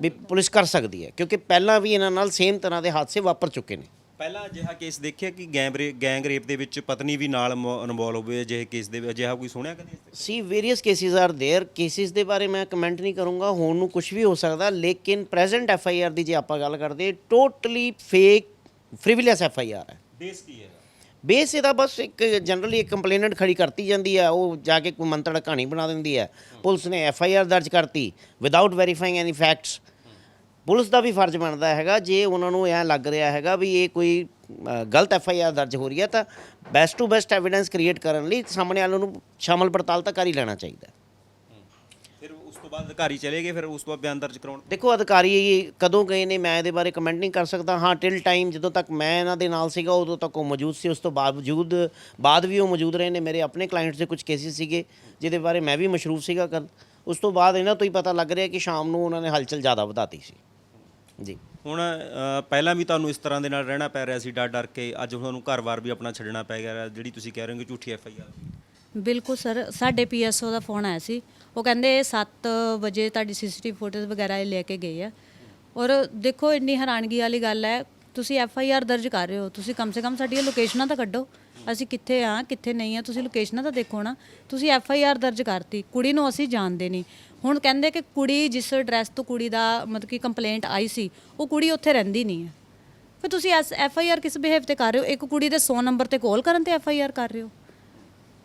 ਵੀ ਪੁਲਿਸ ਕਰ ਸਕਦੀ ਹੈ ਕਿਉਂਕਿ ਪਹਿਲਾਂ ਵੀ ਇਹਨਾਂ ਨਾਲ ਸੇਮ ਤਰ੍ਹਾਂ ਦੇ ਹਾਦਸੇ ਵਾਪਰ ਚੁੱਕੇ ਨੇ ਪਹਿਲਾਂ ਅਜਿਹਾ ਕੇਸ ਦੇਖਿਆ ਕਿ ਗੈਂਗ ਰੇਪ ਗੈਂਗ ਰੇਪ ਦੇ ਵਿੱਚ ਪਤਨੀ ਵੀ ਨਾਲ ਇਨਵੋਲਵ ਹੋਵੇ ਅਜਿਹੇ ਕੇਸ ਦੇ ਵਿੱਚ ਅਜਿਹਾ ਕੋਈ ਸੁਣਿਆ ਕਦੇ ਸੀ various cases are there cases ਦੇ ਬਾਰੇ ਮੈਂ ਕਮੈਂਟ ਨਹੀਂ ਕਰੂੰਗਾ ਹੁਣ ਨੂੰ ਕੁਝ ਵੀ ਹੋ ਸਕਦਾ ਲੇਕਿਨ ਪ੍ਰੈਜ਼ੈਂਟ ਐਫ ਆਈ ਆਰ ਦੀ ਜੇ ਆਪਾਂ ਗੱਲ ਕਰਦੇ totally fake frivolous F I R ਹੈ ਬੇਸ ਕੀ ਹੈ ਬੇਸ ਇਹਦਾ ਬਸ ਇੱਕ ਜਨਰਲੀ ਇੱਕ ਕੰਪਲੇਨੈਂਟ ਖੜੀ ਕਰਤੀ ਜਾਂਦੀ ਹੈ ਉਹ ਜਾ ਕੇ ਕੋਈ ਮੰਤੜ ਕਹਾਣੀ ਬਣਾ ਦਿੰਦੀ ਹੈ ਪੁਲਿਸ ਨੇ ਐਫ ਆਈ ਆਰ ਦਰਜ ਕਰਤੀ without verifying any facts police ਦਾ ਵੀ ਫਰਜ਼ ਬਣਦਾ ਹੈਗਾ, ਜੇ ਉਹਨਾਂ ਨੂੰ ਐਂ ਲੱਗ ਰਿਹਾ ਹੈਗਾ ਵੀ ਇਹ ਕੋਈ ਗਲਤ ਐਫ ਆਈ ਆਰ ਦਰਜ ਹੋ ਰਹੀ ਹੈ ਤਾਂ best to best evidence create ਕਰਨ ਲਈ ਸਾਹਮਣੇ ਵਾਲੇ ਨੂੰ ਸ਼ਾਮਲ ਪੜਤਾਲ ਤਾਂ ਕਰ ਹੀ ਲੈਣਾ ਚਾਹੀਦਾ। ਤੋਂ ਬਾਅਦ ਅਧਿਕਾਰੀ ਚਲੇ ਗਏ ਫਿਰ ਉਸ ਤੋਂ ਬਾਅਦ ਬਿਆਨ ਦਰਜ ਕਰਾਉਣ। ਦੇਖੋ ਅਧਿਕਾਰੀ ਕਦੋਂ ਗਏ ਨੇ ਮੈਂ ਇਹਦੇ ਬਾਰੇ ਕਮੈਂਟ ਨਹੀਂ ਕਰ ਸਕਦਾ। ਹਾਂ ਟਿਲ ਟਾਈਮ ਜਦੋਂ ਤੱਕ ਮੈਂ ਇਹਨਾਂ ਦੇ ਨਾਲ ਸੀਗਾ ਉਦੋਂ ਤੱਕ ਉਹ ਮੌਜੂਦ ਸੀ। ਉਸ ਤੋਂ ਬਾਵਜੂਦ ਬਾਅਦ ਵੀ ਉਹ ਮੌਜੂਦ ਰਹੇ ਨੇ। ਮੇਰੇ ਆਪਣੇ ਕਲਾਇੰਟਸ ਦੇ ਕੁਝ ਕੇਸਿਸ ਸੀਗੇ ਜਿਹਦੇ ਬਾਰੇ ਮੈਂ ਵੀ ਮਸ਼ਰੂਫ ਸੀਗਾ ਕੱਲ ਉਸ ਤੋਂ ਬਾਅਦ ਇਹਨਾਂ ਤੋਂ ਹੀ ਪਤਾ ਲੱਗ ਰਿਹਾ ਕਿ ਸ਼ਾਮ ਨੂੰ ਉਹਨਾਂ ਨੇ ਹਲਚਲ ਜ਼ਿਆਦਾ ਵਧਾਤੀ ਸੀ। ਜੀ। ਹੁਣ ਪਹਿਲਾਂ ਵੀ ਤੁਹਾਨੂੰ ਇਸ ਤਰ੍ਹਾਂ ਦੇ ਨਾਲ ਰਹਿਣਾ ਪੈ ਰਿਹਾ ਸੀ ਡਰ ਡਰ ਕੇ। ਅੱਜ ਤੁਹਾਨੂੰ ਘਰ-ਬਾਰ ਵੀ ਆਪਣਾ ਛੱਡਣਾ ਪੈ ਗਿਆ ਜਿਹੜੀ ਤੁਸੀਂ ਕਹਿ ਰਹੇ ਹੋ ਕਿ ਝੂਠੀ ਐਫ ਆਈ ਆਰ ਬਿਲਕੁਲ ਸਰ। ਸਾਡੇ ਪੀਐਸਓ ਦਾ ਫੋਨ ਆਇਆ ਸੀ। ਉਹ ਕਹਿੰਦੇ 7 ਵਜੇ ਤੁਹਾਡੀ ਸੀਸੀਟੀਵੀ ਫੁਟੇਜ ਵਗੈਰਾ ਇਹ ਲੈ ਕੇ ਗਏ ਆ। ਔਰ ਦੇਖੋ, ਇੰਨੀ ਹੈਰਾਨਗੀ ਵਾਲੀ ਗੱਲ ਹੈ, ਤੁਸੀਂ ਐਫ ਆਈ ਆਰ ਦਰਜ ਕਰ ਰਹੇ ਹੋ। ਤੁਸੀਂ ਕਮ ਸੇ ਕਮ ਸਾਡੀਆਂ ਲੋਕੇਸ਼ਨਾਂ ਤਾਂ ਕੱਢੋ। ਅਸੀਂ ਕਿੱਥੇ ਆ, ਕਿੱਥੇ ਨਹੀਂ ਆ, ਤੁਸੀਂ ਲੋਕੇਸ਼ਨਾਂ ਤਾਂ ਦੇਖੋ ਨਾ। ਤੁਸੀਂ ਐਫ ਆਈ ਆਰ ਦਰਜ ਕਰਤੀ, ਕੁੜੀ ਨੂੰ ਅਸੀਂ ਜਾਣਦੇ ਨਹੀਂ। ਹੁਣ ਕਹਿੰਦੇ ਕਿ ਕੁੜੀ ਜਿਸ ਐਡਰੈਸ ਤੋਂ ਕੁੜੀ ਦਾ ਮਤਲਬ ਕਿ ਕੰਪਲੇਂਟ ਆਈ ਸੀ, ਉਹ ਕੁੜੀ ਉੱਥੇ ਰਹਿੰਦੀ ਨਹੀਂ ਹੈ। ਫਿਰ ਤੁਸੀਂ ਐਸ ਐਫ ਆਈ ਆਰ ਕਿਸ ਬਿਹੇਵ ਤੇ ਕਰ ਰਹੇ ਹੋ? ਇੱਕ ਕੁੜੀ ਦੇ 100 ਨੰਬਰ ਤੇ ਕਾਲ ਕਰਨ ਤੇ ਐਫ ਆਈ ਆਰ ਕਰ ਰਹੇ ਹੋ।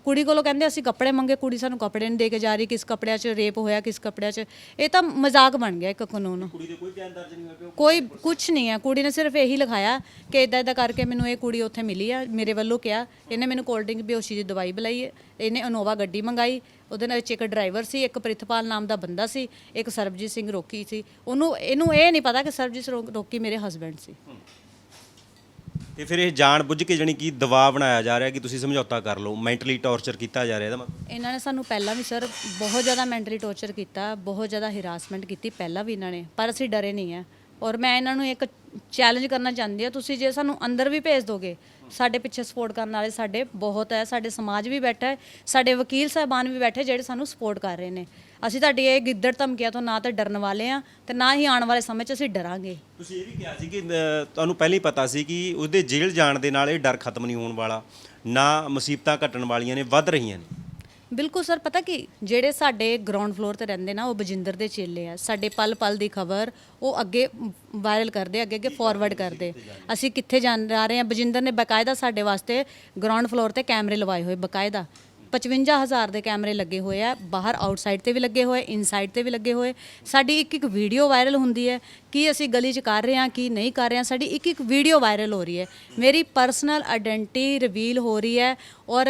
ਕੁੜੀ ਕੋਲੋਂ ਕਹਿੰਦੇ ਅਸੀਂ ਕੱਪੜੇ ਮੰਗੇ ਕੁੜੀ ਸਾਨੂੰ ਕੱਪੜੇ ਨਹੀਂ ਦੇ ਕੇ ਜਾ ਰਹੀ ਕਿਸ ਕੱਪੜਿਆਂ 'ਚ ਰੇਪ ਹੋਇਆ ਕਿਸ ਕੱਪੜਿਆਂ 'ਚ। ਇਹ ਤਾਂ ਮਜ਼ਾਕ ਬਣ ਗਿਆ ਇੱਕ ਕਾਨੂੰਨ। ਕੁੜੀ ਦੇ ਕੋਈ ਬਿਆਨ ਦਰਜ ਨਹੀਂ ਹੋਇਆ ਕੋਈ ਕੁਝ ਨਹੀਂ ਹੈ। ਕੁੜੀ ਨੇ ਸਿਰਫ ਇਹੀ ਲਿਖਾਇਆ ਕਿ ਇਦਾਂ ਇਦਾਂ ਕਰਕੇ ਮੈਨੂੰ ਇਹ ਕੁੜੀ ਉੱਥੇ ਮਿਲੀ ਆ ਮੇਰੇ ਵੱਲੋਂ ਕਿਹਾ। ਇਹਨੇ ਮੈਨੂੰ ਕੋਲਡ ਡਰਿੰਕ ਬੇਹੋਸ਼ੀ ਦੀ ਦਵਾਈ ਬੁਲਾਈ। ਹੈ ਇਹਨੇ ਅਨੋਵਾ ਗੱਡੀ ਮੰਗਾਈ। ਉਹਦੇ ਨਾਲ ਵਿੱਚ ਇੱਕ ਡਰਾਈਵਰ ਸੀ ਇੱਕ ਪ੍ਰਿਤਪਾਲ ਨਾਮ ਦਾ ਬੰਦਾ ਸੀ ਇੱਕ ਸਰਬਜੀਤ ਸਿੰਘ ਰੋਕੀ ਸੀ। ਉਹਨੂੰ ਇਹਨੂੰ ਇਹ ਨਹੀਂ ਪਤਾ ਕਿ ਸਰਬਜੀਤ ਰੋ- ਰੋਕੀ ਮੇਰੇ ਹਸਬੰਡ ਸੀ। ਤੇ ਫਿਰ ਇਹ ਜਾਣ ਬੁੱਝ ਕੇ ਜਾਣੀ ਕਿ ਦਬਾਅ ਬਣਾਇਆ ਜਾ ਰਿਹਾ ਕਿ ਤੁਸੀਂ ਸਮਝੌਤਾ ਕਰ ਲਓ ਮੈਂਟਲੀ ਟੌਰਚਰ ਕੀਤਾ ਜਾ ਰਿਹਾ ਇਹਦਾ ਮਤਲਬ? ਇਹਨਾਂ ਨੇ ਸਾਨੂੰ ਪਹਿਲਾਂ ਵੀ ਸਰ ਬਹੁਤ ਜ਼ਿਆਦਾ ਮੈਂਟਲੀ ਟੌਰਚਰ ਕੀਤਾ, ਬਹੁਤ ਜ਼ਿਆਦਾ ਹਿਰਾਸਮੈਂਟ ਕੀਤੀ ਪਹਿਲਾਂ ਵੀ ਇਹਨਾਂ ਨੇ, ਪਰ ਅਸੀਂ ਡਰੇ ਨਹੀਂ ਆ। ਔਰ ਮੈਂ ਇਹਨਾਂ ਨੂੰ ਇੱਕ ਚੈਲੰਜ ਕਰਨਾ ਚਾਹੁੰਦੀ ਆ ਤੁਸੀਂ ਜੇ ਸਾਨੂੰ ਅੰਦਰ ਵੀ ਭੇਜ ਦੋਗੇ, ਸਾਡੇ ਪਿੱਛੇ ਸਪੋਰਟ ਕਰਨ ਵਾਲੇ ਸਾਡੇ ਬਹੁਤ ਹੈ, ਸਾਡੇ ਸਮਾਜ ਵੀ ਬੈਠਾ ਹੈ, ਸਾਡੇ ਵਕੀਲ ਸਾਹਿਬਾਨ ਵੀ ਬੈਠੇ ਜਿਹੜੇ ਸਾਨੂੰ ਸਪੋਰਟ ਕਰ ਰਹੇ ਨੇ। ਅਸੀਂ ਤੁਹਾਡੀ ਇਹ ਗਿੱਦੜ ਧਮਕੀਆਂ ਤੋਂ ਨਾ ਤਾਂ ਡਰਨ ਵਾਲੇ ਆ ਤੇ ਨਾ ਹੀ ਆਉਣ ਵਾਲੇ ਸਮੇਂ 'ਚ ਅਸੀਂ ਡਰਾਂਗੇ। ਤੁਸੀਂ ਇਹ ਵੀ ਕਿਹਾ ਸੀ ਕਿ ਅ, ਤੁਹਾਨੂੰ ਪਹਿਲਾਂ ਹੀ ਪਤਾ ਸੀ ਕਿ ਉਹਦੇ ਜੇਲ੍ਹ ਜਾਣ ਦੇ ਨਾਲ ਇਹ ਡਰ ਖਤਮ ਨਹੀਂ ਹੋਣ ਵਾਲਾ ਨਾ ਮੁਸੀਬਤਾਂ ਘਟਣ ਵਾਲੀਆਂ ਨੇ ਵੱਧ ਰਹੀਆਂ ਨੇ। ਬਿਲਕੁਲ ਸਰ ਪਤਾ ਕੀ? ਜਿਹੜੇ ਸਾਡੇ ਗਰਾਊਂਡ ਫਲੋਰ ਤੇ ਰਹਿੰਦੇ ਨਾ ਉਹ ਬਜਿੰਦਰ ਦੇ ਚੇਲੇ ਆ। ਸਾਡੇ ਪਲ ਪਲ ਦੀ ਖਬਰ ਉਹ ਅੱਗੇ ਵਾਇਰਲ ਕਰਦੇ ਅੱਗੇ ਅੱਗੇ ਫਾਰਵਰਡ ਕਰਦੇ। ਅਸੀਂ ਕਿੱਥੇ ਜਾਣ ਜਾ ਰਹੇ ਹਾਂ? ਬਜਿੰਦਰ ਨੇ ਬਕਾਇਦਾ ਸਾਡੇ ਵਾਸਤੇ ਗਰਾਊਂਡ ਫਲੋਰ ਤੇ ਕੈਮਰੇ ਲਵਾਏ ਹੋਏ ਬਕਾਇਦਾ। 55000 ਦੇ ਕੈਮਰੇ ਲੱਗੇ ਹੋਏ ਆ, ਬਾਹਰ ਆਊਟਸਾਈਡ ਤੇ ਵੀ ਲੱਗੇ ਹੋਏ ਇਨਸਾਈਡ ਤੇ ਵੀ ਲੱਗੇ ਹੋਏ। ਸਾਡੀ ਇੱਕ ਇੱਕ ਵੀਡੀਓ ਵਾਇਰਲ ਹੁੰਦੀ ਹੈ, ਕੀ ਅਸੀਂ ਗਲੀ 'ਚ ਕਰ ਰਹੇ ਹਾਂ, ਕੀ ਨਹੀਂ ਕਰ ਰਹੇ ਹਾਂ, ਸਾਡੀ ਇੱਕ ਇੱਕ ਵੀਡੀਓ ਵਾਇਰਲ ਹੋ ਰਹੀ ਹੈ। ਮੇਰੀ ਪਰਸਨਲ ਆਇਡੈਂਟੀ ਰਿਵੀਲ ਹੋ ਰਹੀ ਹੈ ਔਰ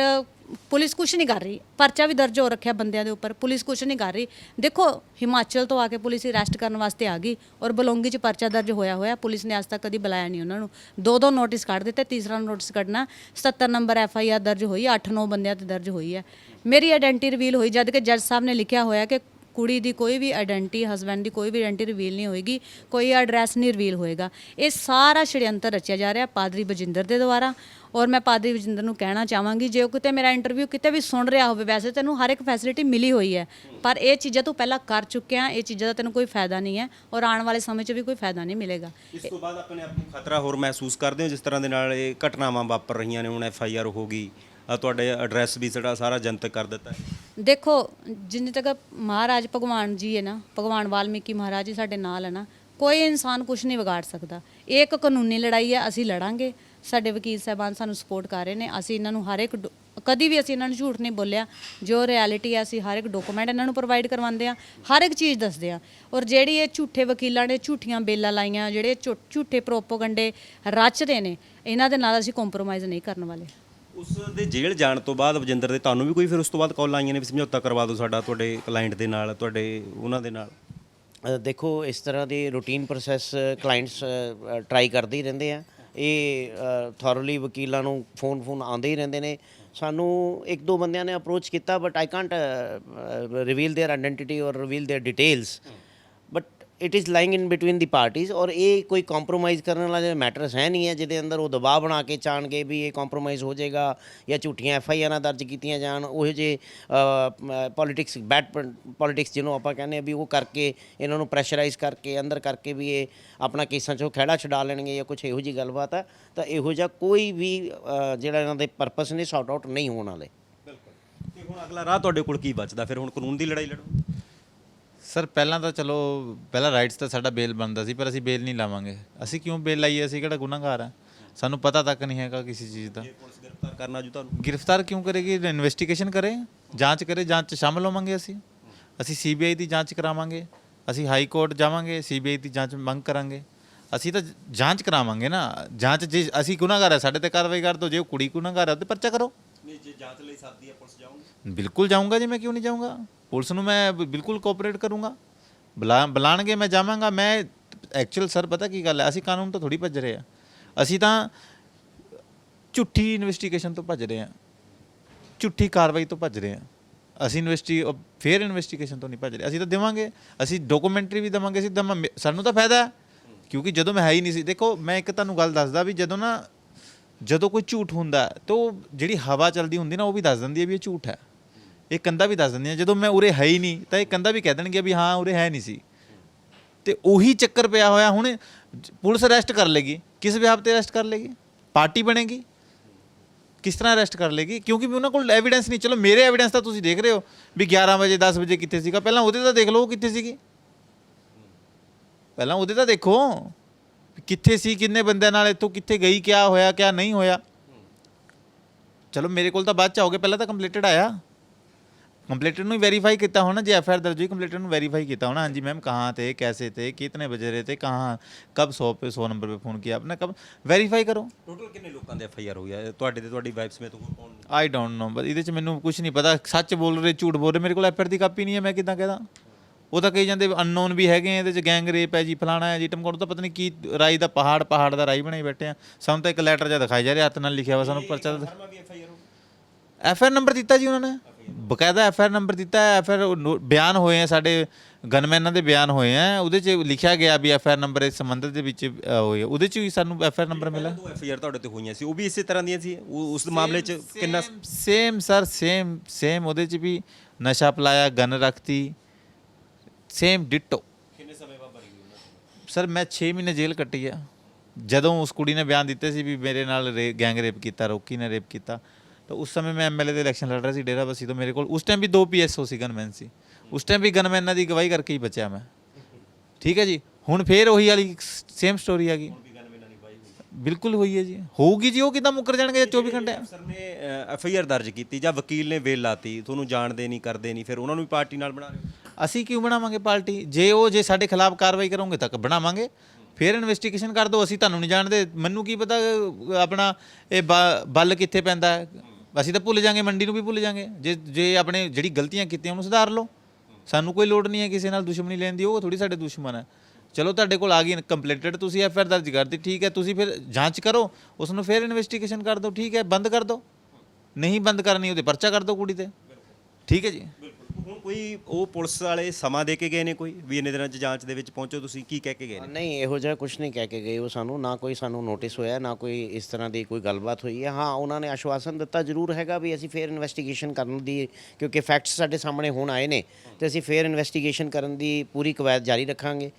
ਪੁਲਿਸ ਕੁਝ ਨਹੀਂ ਕਰ ਰਹੀ। ਪਰਚਾ ਵੀ ਦਰਜ ਹੋ ਰੱਖਿਆ ਬੰਦਿਆਂ ਦੇ ਉੱਪਰ। ਪੁਲਿਸ ਕੁਝ ਨਹੀਂ ਕਰ ਰਹੀ। ਦੇਖੋ, ਹਿਮਾਚਲ ਤੋਂ ਆ ਕੇ ਪੁਲਿਸ ਅਰੈਸਟ ਕਰਨ ਵਾਸਤੇ ਆ ਗਈ ਔਰ ਬਲੌਂਗੀ 'ਚ ਪਰਚਾ ਦਰਜ ਹੋਇਆ ਹੋਇਆ। ਪੁਲਿਸ ਨੇ ਅੱਜ ਤੱਕ ਕਦੀ ਬੁਲਾਇਆ ਨਹੀਂ ਉਹਨਾਂ ਨੂੰ। ਦੋ ਦੋ ਨੋਟਿਸ ਕੱਢ ਦਿੱਤੇ। ਤੀਸਰਾ ਨੋਟਿਸ ਕੱਢਣਾ। 77 ਨੰਬਰ ਐਫ ਆਈ ਆਰ ਦਰਜ ਹੋਈ। 8-9 ਬੰਦਿਆਂ ਤੇ ਦਰਜ ਹੋਈ ਹੈ। ਮੇਰੀ ਆਇਡੈਂਟੀ ਰਿਵੀਲ ਹੋਈ ਜਦ ਕਿ ਜੱਜ ਸਾਹਿਬ ਨੇ ਲਿਖਿਆ ਹੋਇਆ ਕਿ ਕੁੜੀ ਦੀ ਕੋਈ ਵੀ ਆਇਡੈਂਟੀ ਹਸਬੰਡ ਦੀ ਕੋਈ ਵੀ ਆਇਡੈਂਟੀ ਰਿਵੀਲ ਨਹੀਂ ਹੋਏਗੀ ਕੋਈ ਐਡਰੈਸ ਨਹੀਂ ਰਿਵੀਲ ਹੋਏਗਾ। ਇਹ ਸਾਰਾ ਛੜਯੰਤਰ ਰਚਿਆ ਜਾ ਰਿਹਾ ਪਾਦਰੀ ਬਜਿੰਦਰ ਦੇ ਦੁਆਰਾ। ਔਰ ਮੈਂ ਪਾਦਰੀ ਬਜਿੰਦਰ ਨੂੰ ਕਹਿਣਾ ਚਾਹਾਂਗੀ ਜੇ ਉਹ ਕਿਤੇ ਮੇਰਾ ਇੰਟਰਵਿਊ ਕਿਤੇ ਵੀ ਸੁਣ ਰਿਹਾ ਹੋਵੇ ਵੈਸੇ ਤੈਨੂੰ ਹਰ ਇੱਕ ਫੈਸਿਲਿਟੀ ਮਿਲੀ ਹੋਈ ਹੈ। ਪਰ ਇਹ ਚੀਜ਼ਾਂ ਤੂੰ ਪਹਿਲਾਂ ਕਰ ਚੁੱਕਿਆ ਇਹ ਚੀਜ਼ਾਂ ਦਾ ਤੈਨੂੰ ਕੋਈ ਫਾਇਦਾ ਨਹੀਂ ਹੈ ਔਰ ਆਉਣ ਵਾਲੇ ਸਮੇਂ 'ਚ ਵੀ ਕੋਈ ਫਾਇਦਾ ਨਹੀਂ ਮਿਲੇਗਾ। ਇਸ ਤੋਂ ਬਾਅਦ ਆਪਣੇ ਆਪ ਨੂੰ ਖਤਰਾ ਹੋਰ ਮਹਿਸੂਸ ਕਰਦੇ ਹੋ ਜਿਸ ਤਰ੍ਹਾਂ ਦੇ ਨਾਲ ਇਹ ਘਟਨਾਵਾਂ ਵਾਪਰ ਰਹੀਆਂ ਨੇ ਹੁਣ ਐਫ ਆਈ ਆਰ ਹੋ ਗਈ ਅ, ਤੁਹਾਡੇ ਐਡਰੈਸ ਵੀ ਜਿਹੜਾ ਸਾਰਾ ਜਨਤਕ ਕਰ ਦਿੱਤਾ ਹੈ। ਦੇਖੋ, ਜਿੰਨੇ ਤੱਕ ਮਹਾਰਾਜ ਭਗਵਾਨ ਜੀ ਹੈ ਨਾ, ਭਗਵਾਨ ਵਾਲਮੀਕੀ ਮਹਾਰਾਜ ਜੀ ਸਾਡੇ ਨਾਲ ਹੈ ਨਾ, ਕੋਈ ਇਨਸਾਨ ਕੁਝ ਨਹੀਂ ਵਿਗਾੜ ਸਕਦਾ। ਇਹ ਇੱਕ ਕਾਨੂੰਨੀ ਲੜਾਈ ਹੈ, ਅਸੀਂ ਲੜਾਂਗੇ। ਸਾਡੇ ਵਕੀਲ ਸਾਹਿਬਾਨ ਸਾਨੂੰ ਸਪੋਰਟ ਕਰ ਰਹੇ ਨੇ। ਅਸੀਂ ਇਹਨਾਂ ਨੂੰ ਹਰ ਇੱਕ ਡੋ- ਕਦੀ ਵੀ ਅਸੀਂ ਇਹਨਾਂ ਨੂੰ ਝੂਠ ਨਹੀਂ ਬੋਲਿਆ। ਜੋ ਰਿਐਲਿਟੀ ਹੈ, ਅਸੀਂ ਹਰ ਇੱਕ ਡਾਕੂਮੈਂਟ ਇਹਨਾਂ ਨੂੰ ਪ੍ਰੋਵਾਈਡ ਕਰਵਾਉਂਦੇ ਆ ਹਰ ਇੱਕ ਚੀਜ਼ ਦੱਸਦੇ ਆ ਔਰ ਜਿਹੜੀ ਇਹ ਝੂਠੇ ਵਕੀਲਾਂ ਨੇ ਝੂਠੀਆਂ ਬੇਲਾਂ ਲਾਈਆਂ, ਜਿਹੜੇ ਝੂ- ਝੂਠੇ ਪ੍ਰੋਪੋਗੰਡੇ ਰਚਦੇ ਨੇ, ਇਹਨਾਂ ਦੇ ਨਾਲ ਅਸੀਂ ਕੰਪਰੋਮਾਈਜ਼ ਨਹੀਂ ਕਰਨ ਵਾਲੇ। ਉਸ ਦੇ ਜੇਲ੍ਹ ਜਾਣ ਤੋਂ ਬਾਅਦ ਵਜਿੰਦਰ ਦੇ ਤੁਹਾਨੂੰ ਵੀ ਕੋਈ ਫਿਰ ਉਸ ਤੋਂ ਬਾਅਦ ਕਾਲ ਆਈਆਂ ਨੇ ਵੀ ਸਮਝੌਤਾ ਕਰਵਾ ਦਿਓ ਸਾਡਾ ਤੁਹਾਡੇ ਕਲਾਇੰਟ ਦੇ ਨਾਲ ਤੁਹਾਡੇ ਉਹਨਾਂ ਦੇ ਨਾਲ ਅ, ਦੇਖੋ ਇਸ ਤਰ੍ਹਾਂ ਦੇ ਰੂਟੀਨ ਪ੍ਰੋਸੈਸ ਕਲਾਇੰਟਸ ਟਰਾਈ ਕਰਦੇ ਹੀ ਰਹਿੰਦੇ ਆ ਇਹ ਥੋਰਲੀ ਵਕੀਲਾਂ ਨੂੰ ਫੋਨ ਫੋਨ ਆਉਂਦੇ ਹੀ ਰਹਿੰਦੇ ਨੇ ਸਾਨੂੰ ਇੱਕ ਦੋ ਬੰਦਿਆਂ ਨੇ ਅਪਰੋਚ ਕੀਤਾ but I can't reveal their identity ਔਰ reveal their details but it is lying in between the parties ਔਰ ਇਹ ਕੋਈ ਕੰਪਰੋਮਾਈਜ਼ ਕਰਨ ਵਾਲਾ ਮੈਟਰਸ ਹੈ ਨਹੀਂ ਹੈ ਜਿਹਦੇ ਅੰਦਰ ਉਹ ਦਬਾਅ ਬਣਾ ਕੇ ਚਾਣਗੇ ਵੀ ਇਹ ਕੰਪਰੋਮਾਈਜ਼ ਹੋ ਜਾਏਗਾ ਜਾਂ ਝੂਠੀਆਂ ਐਫ ਆਈ ਆਰਾਂ ਦਰਜ ਕੀਤੀਆਂ ਜਾਣ ਉਹ ਜੇ ਪੋਲਿਟਿਕਸ ਬੈਡ ਪੋਲਿਟਿਕਸ ਜਿਹਨੂੰ ਆਪਾਂ ਕਹਿੰਦੇ ਆ ਵੀ ਉਹ ਕਰਕੇ ਇਹਨਾਂ ਨੂੰ ਪ੍ਰੈਸ਼ਰਾਈਜ਼ ਕਰਕੇ ਅੰਦਰ ਕਰਕੇ ਵੀ ਇਹ ਆਪਣਾ ਕੇਸਾਂ 'ਚੋਂ ਖਹਿੜਾ ਛਡਾ ਲੈਣਗੇ ਜਾਂ ਕੁਝ ਇਹੋ ਜੀ ਗੱਲਬਾਤ ਆ ਤਾਂ ਇਹੋ ਜਿਹਾ ਕੋਈ ਵੀ ਜਿਹੜਾ ਇਹਨਾਂ ਦੇ ਪਰਪਸ ਨੇ ਸੌਟ ਆਊਟ ਨਹੀਂ ਹੋਣ ਵਾਲੇ ਬਿਲਕੁਲ ਤੇ ਹੁਣ ਅਗਲਾ ਰਾਹ ਤੁਹਾਡੇ ਕੋਲ ਕੀ ਬਚਦਾ ਫਿਰ ਹੁਣ ਕਾਨੂੰਨ ਦੀ ਲੜਾਈ ਲੜੋ ਸਰ ਪਹਿਲਾਂ ਤਾਂ ਚਲੋ ਪਹਿਲਾਂ ਰਾਈਟਸ ਤਾਂ ਸਾਡਾ ਬੇਲ ਬਣਦਾ ਸੀ ਪਰ ਅਸੀਂ ਬੇਲ ਨਹੀਂ ਲਾਵਾਂਗੇ। ਅਸੀਂ ਕਿਉਂ ਬੇਲ ਲਾਈਏ? ਅਸੀਂ ਕਿਹੜਾ ਗੁਨਾਹਗਾਰ ਆ ਸਾਨੂੰ ਪਤਾ ਤੱਕ ਨਹੀਂ ਹੈਗਾ ਕਿਸੇ ਚੀਜ਼ ਦਾ। ਜੇ ਪੁਲਿਸ ਗ੍ਰਿਫਤਾਰ ਕਰਨਾ ਜੂ ਤੁਹਾਨੂੰ? ਗ੍ਰਿਫਤਾਰ ਕਿਉਂ ਕਰੇਗੀ? ਇਨਵੈਸਟੀਗੇਸ਼ਨ ਕਰੇ? ਜਾਂਚ ਕਰੇ? ਜਾਂਚ 'ਚ ਸ਼ਾਮਲ ਹੋਵਾਂਗੇ ਅਸੀਂ? ਅਸੀਂ ਸੀਬੀਆਈ ਦੀ ਜਾਂਚ ਕਰਾਵਾਂਗੇ। ਅਸੀਂ ਹਾਈ ਕੋਰਟ ਜਾਵਾਂਗੇ ਸੀਬੀਆਈ ਦੀ ਜਾਂਚ ਮੰਗ ਕਰਾਂਗੇ। ਅਸੀਂ ਤਾਂ ਜਾਂਚ ਕਰਾਵਾਂਗੇ ਨਾ। ਜਾਂਚ ਜੇ ਅਸੀਂ ਗੁਨਾਹਗਾਰ ਹੈ ਸਾਡੇ ਤੇ ਕਾਰਵਾਈ ਕਰ ਦਿਓ। ਜੇ ਉਹ ਕੁੜੀ ਗੁਨਾਹਗਾਰ ਹੈ ਤੇ ਪਰਚਾ ਕਰੋ। ਜਾਂਚ ਲਈ ਸਾਦੀ ਹੈ, ਪੁਲਿਸ ਜਾਊਂਗੀ? ਬਿਲਕੁਲ ਜਾਊਂਗਾ ਜੀ, ਮੈਂ ਕਿਉਂ ਨਹੀਂ ਜਾਊਂਗਾ? ਪੁਲਿਸ ਨੂੰ ਮੈਂ ਬਿਲਕੁਲ ਕੋਆਪਰੇਟ ਕਰੂੰਗਾ। ਬੁਲਾ, ਬੁਲਾਣਗੇ, ਮੈਂ ਜਾਵਾਂਗਾ। ਮੈਂ ਐਕਚੁਅਲ ਸਰ ਪਤਾ ਕੀ ਗੱਲ ਹੈ? ਅਸੀਂ ਕਾਨੂੰਨ ਤੋਂ ਥੋੜੀ ਭੱਜ ਰਹੇ ਆ ਅਸੀਂ ਤਾਂ ਝੁੱਠੀ ਇਨਵੈਸਟੀਗੇਸ਼ਨ ਤੋਂ ਭੱਜ ਰਹੇ ਆ ਝੁੱਠੀ ਕਾਰਵਾਈ ਤੋਂ ਭੱਜ ਰਹੇ ਆ ਅਸੀਂ ਇਨਵੈਸਟੀ ਫੇਰ ਇਨਵੈਸਟੀਗੇਸ਼ਨ ਤੋਂ ਨਹੀਂ ਭੱਜ ਰਹੇ। ਅਸੀਂ ਤਾਂ ਦੇਵਾਂਗੇ। ਅਸੀਂ ਡਾਕੂਮੈਂਟਰੀ ਵੀ ਦੇਵਾਂਗੇ। ਅਸੀਂ ਦਵਾਂ ਸਾਨੂੰ ਤਾਂ ਫਾਇਦਾ ਕਿਉਂਕਿ ਜਦੋਂ ਮੈਂ ਹੈ ਹੀ ਨਹੀਂ ਸੀ। ਦੇਖੋ, ਮੈਂ ਇੱਕ ਤੁਹਾਨੂੰ ਗੱਲ ਦੱਸਦਾ ਵੀ ਜਦੋਂ ਨਾ ਜਦੋਂ ਕੋਈ ਝੂਠ ਹੁੰਦਾ ਤਾਂ ਉਹ ਜਿਹੜੀ ਹਵਾ ਚੱਲਦੀ ਹੁੰਦੀ ਨਾ, ਉਹ ਵੀ ਦੱਸ ਦਿੰਦੀ ਹੈ ਵੀ ਇਹ ਝੂਠ ਹੈ। ਇਹ ਕੰਦਾ ਵੀ ਦੱਸ ਦਿੰਦੀਆਂ। ਜਦੋਂ ਮੈਂ ਉਰੇ ਹੈ ਹੀ ਨਹੀਂ, ਤਾਂ ਇਹ ਕੰਦਾ ਵੀ ਕਹਿ ਦੇਣਗੇ ਵੀ ਹਾਂ, ਉਰੇ ਹੈ ਨਹੀਂ ਸੀ। ਤੇ ਉਹੀ ਚੱਕਰ ਪਿਆ ਹੋਇਆ ਹੁਣ, ਪੁਲਿਸ ਅਰੈਸਟ ਕਰ ਲੇਗੀ। ਕਿਸ ਵਿਆਹ ਤੇ ਅਰੈਸਟ ਕਰ ਲੇਗੀ? ਪਾਰਟੀ ਬਣੇਗੀ? ਕਿਸ ਤਰ੍ਹਾਂ ਅਰੈਸਟ ਕਰ ਲੇਗੀ? ਕਿਉਂਕਿ ਵੀ ਉਹਨਾਂ ਕੋਲ ਐਵੀਡੈਂਸ ਨਹੀਂ। ਚਲੋ, ਮੇਰੇ ਐਵੀਡੈਂਸ ਤਾਂ ਤੁਸੀਂ ਦੇਖ ਰਹੇ ਹੋ ਵੀ 11 ਵਜੇ 10 ਵਜੇ ਕਿੱਥੇ ਸੀਗਾ। ਪਹਿਲਾਂ ਉਹਦੇ ਤਾਂ ਦੇਖ ਲਓ ਉਹ ਕਿੱਥੇ ਸੀਗੀ। ਪਹਿਲਾਂ ਉਹਦੇ ਤਾਂ ਦੇਖੋ। ਕਿੱਥੇ ਸੀ ਕਿੰਨੇ ਬੰਦਿਆਂ ਨਾਲ ਇੱਥੋਂ ਕਿੱਥੇ ਗਈ ਕਿਆ ਹੋਇਆ ਕਿਆ ਨਹੀਂ ਹੋਇਆ? ਚਲੋ ਮੇਰੇ ਕੋਲ ਤਾਂ ਬਾਅਦ ਚ ਆਓਗੇ ਪਹਿਲਾਂ ਤਾਂ ਕੰਪਲੀਟਡ ਆਇਆ। ਕੰਪਲੀਟਡ ਨੂੰ ਵੈਰੀਫਾਈ ਕੀਤਾ ਹੋਣਾ ਜੇ ਐਫ ਆਰ ਦਰਜ ਹੋਈ ਕੰਪਲੀਟਡ ਨੂੰ ਵੈਰੀਫਾਈ ਕੀਤਾ ਹੋਣਾ। ਹਾਂਜੀ ਮੈਮ ਕਹਾਂ ਤੇ ਕੈਸੇ ਤੇ ਕਿਤਨੇ ਵਜੇ ਰਹੇ ਤੇ ਕਹਾਂ ਕਬ 100 ਪੇ 100 ਨੰਬਰ पे ਫੋਨ ਕੀਤਾ आपने ਕਬ ਵੈਰੀਫਾਈ ਕਰੋ। ਟੋਟਲ ਕਿੰਨੇ ਲੋਕਾਂ ਦੇ ਐਫ ਆਈ ਆਰ ਹੋਈ ਹੈ ਤੁਹਾਡੇ ਤੇ ਤੁਹਾਡੀ ਵਾਈਫ ਸਮੇਤ ਹੋਰ ਕੌਣ? ਆਈ ਡੋਨਟ ਨੋ ਬਸ ਇਹਦੇ ਚ ਮੈਨੂੰ ਕੁਝ ਨਹੀਂ ਪਤਾ। ਸੱਚ ਬੋਲ ਰਹੇ ਝੂਠ ਬੋਲ ਰਹੇ ਮੇਰੇ ਕੋਲ ਐਫ ਆਰ ਦੀ ਕਾਪੀ ਨਹੀਂ ਹੈ ਮੈਂ ਕਿਦਾਂ ਕਹਦਾ? ਉਹ ਤਾਂ ਕਹੀ ਜਾਂਦੇ ਅਨਨੋਨ ਵੀ ਹੈਗੇ ਆ, ਇਹਦੇ ਚ ਗੈਂਗ ਰੇਪ ਹੈ ਜੀ ਫਲਾਣਾ ਹੈ ਜੀ ਟਮਕੋੜ ਤਾਂ ਪਤਾ ਨਹੀਂ ਕੀ ਰਾਈ ਦਾ ਪਹਾੜ ਪਹਾੜ ਦਾ ਰਾਈ ਬਣਾਈ ਬੈਠੇ ਆ। ਸਾਨੂੰ ਤਾਂ ਇੱਕ ਲੈਟਰ ਜਿਹਾ ਦਿਖਾਈ ਜਾ ਰਿਹਾ ਹੱਥ ਨਾਲ ਲਿਖਿਆ ਵਾ ਸਾਨੂੰ ਪਰਚਾ ਐਫ ਆਈ ਆਰ ਨੰਬਰ ਦਿੱਤਾ ਜੀ ਉਹਨਾਂ ਨੇ। ਬਕਾਇਦਾ ਐਫ ਆਰ ਨੰਬਰ ਦਿੱਤਾ ਹੈ ਐਫ ਆਰ ਬਿਆਨ ਹੋਏ ਆ ਸਾਡੇ ਗਨਮੈਨਾਂ ਦੇ ਬਿਆਨ ਹੋਏ ਆ ਉਹਦੇ 'ਚ ਲਿਖਿਆ ਗਿਆ ਵੀ ਐਫ ਆਰ ਨੰਬਰ ਇਸ ਸੰਬੰਧਿਤ ਦੇ ਵਿੱਚ ਹੋਏ। ਉਹਦੇ 'ਚ ਵੀ ਸਾਨੂੰ ਐਫ ਆਰ ਨੰਬਰ ਮਿਲਾ ਦੋ ਐਫ ਆਈ ਆਰ ਤੁਹਾਡੇ ਤੇ ਹੋਈਆਂ ਸੀ ਉਹ ਵੀ ਇਸੇ ਤਰ੍ਹਾਂ ਦੀਆਂ ਸੀ? ਉਸ ਮਾਮਲੇ 'ਚ ਕਿੰਨਾ ਸੇਮ ਸਰ ਸੇਮ ਸੇਮ ਉਹਦੇ 'ਚ ਵੀ ਨਸ਼ਾ ਪਲਾਇਆ ਗਨ ਰੱਖਤੀ ਸੇਮ ਡਿਟੋ ਕਿੰਨੇ ਸਮੇਂ ਬਾਅਦ ਬਰੀ ਹੋਈ ਸਰ ਮੈਂ 6 ਮਹੀਨੇ ਜੇਲ੍ਹ ਕੱਟੀ ਆ। ਜਦੋਂ ਉਸ ਕੁੜੀ ਨੇ ਬਿਆਨ ਦਿੱਤੇ ਸੀ ਵੀ ਮੇਰੇ ਨਾਲ ਗੈਂਗ ਰੇਪ ਕੀਤਾ ਰੋਕੀ ਨੇ ਰੇਪ ਕੀਤਾ ਤਾਂ ਉਸ ਸਮੇਂ ਮੈਂ ਐਮਐਲਏ ਦੇ ਇਲੈਕਸ਼ਨ ਲੜ ਰਿਹਾ ਸੀ ਡੇਰਾ ਬਸੀ ਤੋਂ ਮੇਰੇ ਕੋਲ। ਉਸ ਟਾਈਮ ਵੀ ਦੋ ਪੀਐਸਓ ਸੀ ਗਨਮੈਨ ਸੀ। ਉਸ ਟਾਈਮ ਵੀ ਗਨਮੈਨਾਂ ਦੀ ਗਵਾਹੀ ਕਰਕੇ ਹੀ ਬਚਿਆ ਮੈਂ। ਠੀਕ ਹੈ ਜੀ? ਹੁਣ ਫੇਰ ਉਹੀ ਵਾਲੀ ਸੇਮ ਸਟੋਰੀ ਆ ਗਈ। ਬਿਲਕੁਲ ਹੋਈ ਹੈ ਜੀ। ਹੋਊਗੀ ਜੀ ਉਹ ਕਿਦਾਂ ਮੁੱਕਰ ਜਾਣਗੇ 24 ਘੰਟੇ? ਅਫਸਰ ਨੇ ਐਫ ਆਈ ਆਰ ਦਰਜ ਕੀਤੀ ਜਾਂ ਵਕੀਲ ਨੇ ਵੇਲ ਲਾਤੀ ਤੁਹਾਨੂੰ ਜਾਣਦੇ ਨਹੀਂ ਕਰਦੇ ਨਹੀਂ ਫਿਰ ਉਹਨਾਂ ਨੂੰ ਵੀ ਪਾਰਟੀ ਨਾਲ ਬਣਾ ਰਹੇ ਅਸੀਂ ਕਿਉਂ ਬਣਾਵਾਂਗੇ ਪਾਰਟੀ? ਜੇ ਉਹ, ਜੇ ਸਾਡੇ ਖਿਲਾਫ ਕਾਰਵਾਈ ਕਰੋਗੇ ਤਾਂ ਬਣਾਵਾਂਗੇ। ਫਿਰ ਇਨਵੈਸਟੀਗੇਸ਼ਨ ਕਰ ਦਿਓ, ਅਸੀਂ ਤੁਹਾਨੂੰ ਨਹੀਂ ਜਾਣਦੇ। ਮੈਨੂੰ ਕੀ ਪਤਾ, ਆਪਣਾ ਇਹ ਬ- ਬਲ ਕਿੱਥੇ ਪੈਂਦਾ ਹੈ? ਅਸੀਂ ਤਾਂ ਭੁੱਲ ਜਾਾਂਗੇ, ਮੰਡੀ ਨੂੰ ਵੀ ਭੁੱਲ ਜਾਾਂਗੇ। ਜੇ ਜੇ ਆਪਣੇ ਜਿਹੜੀ ਗਲਤੀਆਂ ਕੀਤੀਆਂ ਉਹਨੂੰ ਸੁਧਾਰ ਲਓ। ਸਾਨੂੰ ਕੋਈ ਲੋੜ ਨਹੀਂ ਹੈ ਕਿਸੇ ਨਾਲ ਦੁਸ਼ਮਣੀ ਲੈਣ ਦੀ, ਉਹ ਥੋੜੀ ਸਾਡੇ ਦੁਸ਼ਮਣ ਹੈ। ਚਲੋ ਤੁਹਾਡੇ ਕੋਲ ਆ ਗਈ ਕੰਪਲੀਟਡ ਤੁਸੀਂ ਐਫ ਆਰ ਦਰਜ ਕਰਤੀ ਠੀਕ ਹੈ। ਤੁਸੀਂ ਫਿਰ ਜਾਂਚ ਕਰੋ ਉਸ ਨੂੰ ਫਿਰ ਇਨਵੈਸਟੀਗੇਸ਼ਨ ਕਰ ਦਿਓ, ਠੀਕ ਹੈ। ਬੰਦ ਕਰ ਦਿਓ। ਨਹੀਂ ਬੰਦ ਕਰਨੀ, ਉਹਦੇ ਪਰਚਾ ਕਰ ਦਿਓ ਕੁੜੀ ਤੇ। ਠੀਕ ਹੈ ਜੀ। ਹੁਣ ਕੋਈ ਉਹ ਪੁਲਿਸ ਵਾਲੇ ਸਮਾਂ ਦੇ ਕੇ ਗਏ ਨੇ ਕੋਈ? ਵੀ ਇੰਨੇ ਦਿਨਾਂ 'ਚ ਜਾਂਚ ਦੇ ਵਿੱਚ ਪਹੁੰਚੋ, ਤੁਸੀਂ ਕੀ ਕਹਿ ਕੇ ਗਏ ਨੇ? ਨਹੀਂ, ਇਹੋ ਜਿਹਾ ਕੁਝ ਨਹੀਂ ਕਹਿ ਕੇ ਗਏ ਉਹ ਸਾਨੂੰ। ਨਾ ਕੋਈ ਸਾਨੂੰ ਨੋਟਿਸ ਹੋਇਆ, ਨਾ ਕੋਈ ਇਸ ਤਰ੍ਹਾਂ ਦੀ ਕੋਈ ਗੱਲਬਾਤ ਹੋਈ ਹੈ। ਹਾਂ, ਉਹਨਾਂ ਨੇ ਆਸ਼ਵਾਸਨ ਦਿੱਤਾ ਜ਼ਰੂਰ ਹੈਗਾ ਵੀ ਅਸੀਂ ਫੇਰ ਇਨਵੈਸਟੀਗੇਸ਼ਨ ਕਰਨ ਦੀ, ਕਿਉਂਕਿ ਫੈਕਟਸ ਸਾਡੇ ਸਾਹਮਣੇ ਹੁਣ ਆਏ ਨੇ ਤੇ ਅਸੀਂ ਫੇਰ ਇਨਵੈਸਟੀਗੇਸ਼ਨ ਕਰਨ ਦੀ ਪੂਰੀ ਕਵਾਇਦ ਜਾਰੀ ਰੱਖਾਂਗੇ।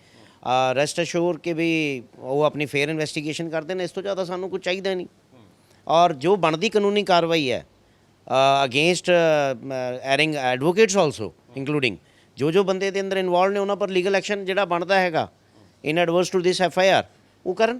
ਰੈਸਟ ਅਸ਼ੋਰ ਕਿ ਵੀ ਉਹ ਆਪਣੀ ਫੇਅਰ ਇਨਵੈਸਟੀਗੇਸ਼ਨ ਕਰਦੇ ਨੇ। ਇਸ ਤੋਂ ਜ਼ਿਆਦਾ ਸਾਨੂੰ ਕੁਝ ਚਾਹੀਦਾ ਨਹੀਂ। ਔਰ ਜੋ ਬਣਦੀ ਕਾਨੂੰਨੀ ਕਾਰਵਾਈ ਹੈ against erring advocates also including ਜੋ ਜੋ ਬੰਦੇ ਦੇ ਅੰਦਰ ਇਨਵੋਲਵ ਨੇ ਉਹਨਾਂ ਪਰ ਲੀਗਲ ਐਕਸ਼ਨ ਜਿਹੜਾ ਬਣਦਾ ਹੈਗਾ in adverse to this F I R ਉਹ ਕਰਨ।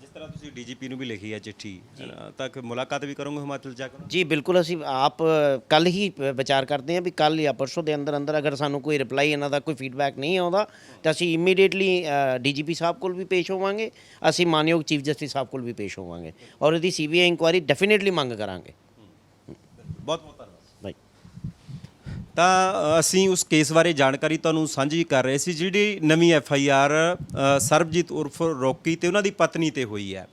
ਜਿਸ ਤਰ੍ਹਾਂ ਤੁਸੀਂ ਡੀਜੀਪੀ ਨੂੰ ਵੀ ਲਿਖੀ ਹੈ ਚਿੱਠੀ ਹੈ ਨਾ, ਤਾਂ ਕਿ ਮੁਲਾਕਾਤ ਵੀ ਕਰੋਗੇ ਹਿਮਾਚਲ ਜਾ ਕੇ? ਜੀ ਬਿਲਕੁਲ ਅਸੀਂ ਆਪ ਕੱਲ ਹੀ ਵਿਚਾਰ ਕਰਦੇ ਹਾਂ ਵੀ ਕੱਲ ਜਾਂ ਪਰਸੋਂ ਦੇ ਅੰਦਰ ਅੰਦਰ ਅਗਰ ਸਾਨੂੰ ਕੋਈ ਰਿਪਲਾਈ ਇਹਨਾਂ ਦਾ ਕੋਈ ਫੀਡਬੈਕ ਨਹੀਂ ਆਉਂਦਾ ਤਾਂ ਅਸੀਂ ਇਮੀਡੀਏਟਲੀ ਡੀਜੀਪੀ ਸਾਹਿਬ ਕੋਲ ਵੀ ਪੇਸ਼ ਹੋਵਾਂਗੇ ਅਸੀਂ ਮਾਨਯੋਗ ਚੀਫ ਜਸਟਿਸ ਸਾਹਿਬ ਕੋਲ ਵੀ ਪੇਸ਼ ਹੋਵਾਂਗੇ। ਔਰ ਇਹਦੀ ਸੀਬੀਆਈ ਇਨਕੁਆਇਰੀ ਡੈਫੀਨਿਟਲੀ ਮੰਗ ਕਰਾਂਗੇ। ਬਹੁਤ ਬਹੁਤ ਧੰਨਵਾਦ। ਬਾਈ ਤਾਂ ਅਸੀਂ ਉਸ ਕੇਸ ਬਾਰੇ ਜਾਣਕਾਰੀ ਤੁਹਾਨੂੰ ਸਾਂਝੀ ਕਰ ਰਹੇ ਸੀ ਜਿਹੜੀ ਨਵੀਂ ਐਫ ਆਈ ਆਰ ਸਰਬਜੀਤ ਉਰਫ ਰੋਕੀ ਤੇ ਉਹਨਾਂ ਦੀ ਪਤਨੀ ਤੇ ਹੋਈ ਹੈ।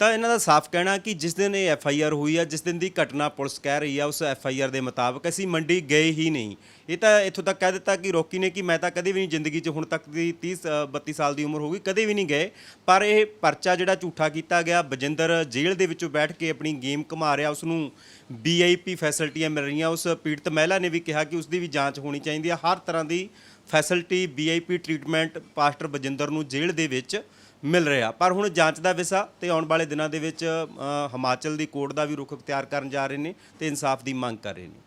ਤਾਂ ਇਹਨਾਂ ਦਾ ਸਾਫ਼ ਕਹਿਣਾ ਕਿ ਜਿਸ ਦਿਨ ਇਹ ਐਫ ਆਈ ਆਰ ਹੋਈ ਆ ਜਿਸ ਦਿਨ ਦੀ ਘਟਨਾ ਪੁਲਿਸ ਕਹਿ ਰਹੀ ਆ ਉਸ ਐਫ ਆਈ ਆਰ ਦੇ ਮੁਤਾਬਕ ਅਸੀਂ ਮੰਡੀ ਗਏ ਹੀ ਨਹੀਂ। ਇਹ ਤਾਂ ਇੱਥੋਂ ਤੱਕ ਕਹਿ ਦਿੱਤਾ ਕਿ ਰੋਕੀ ਨੇ ਕਿ ਮੈਂ ਤਾਂ ਕਦੇ ਵੀ ਨਹੀਂ ਜ਼ਿੰਦਗੀ 'ਚ ਹੁਣ ਤੱਕ ਦੀ 30 ਅ, 32 ਸਾਲ ਦੀ ਉਮਰ ਹੋ ਗਈ ਕਦੇ ਵੀ ਨਹੀਂ ਗਏ। ਪਰ ਇਹ ਪਰਚਾ ਜਿਹੜਾ ਝੂਠਾ ਕੀਤਾ ਗਿਆ ਬਜਿੰਦਰ ਜੇਲ੍ਹ ਦੇ ਵਿੱਚੋਂ ਬੈਠ ਕੇ ਆਪਣੀ ਗੇਮ ਘੁਮਾ ਰਿਹਾ ਉਸ ਨੂੰ ਵੀਆਈਪੀ ਫੈਸਿਲਿਟੀਆਂ ਮਿਲ ਰਹੀਆਂ ਉਸ ਪੀੜਤ ਮਹਿਲਾ ਨੇ ਵੀ ਕਿਹਾ ਕਿ ਉਸ ਦੀ ਵੀ ਜਾਂਚ ਹੋਣੀ ਚਾਹੀਦੀ ਹੈ ਹਰ ਤਰ੍ਹਾਂ ਦੀ facility VIP treatment pastor Bajinder ਨੂੰ ਜੇਲ੍ਹ ਦੇ ਵਿੱਚ ਮਿਲ ਰਿਹਾ। ਪਰ ਹੁਣ ਜਾਂਚ ਦਾ ਵਿਸਾ ਤੇ ਆਉਣ ਵਾਲੇ ਦਿਨਾਂ ਦੇ ਵਿੱਚ ਅ, ਹਿਮਾਚਲ ਦੀ ਕੋਰਟ ਦਾ ਵੀ ਰੁਖ ਅਖਤਿਆਰ ਕਰਨ ਜਾ ਰਹੇ ਨੇ ਤੇ ਇਨਸਾਫ ਦੀ ਮੰਗ ਕਰ ਰਹੇ ਨੇ।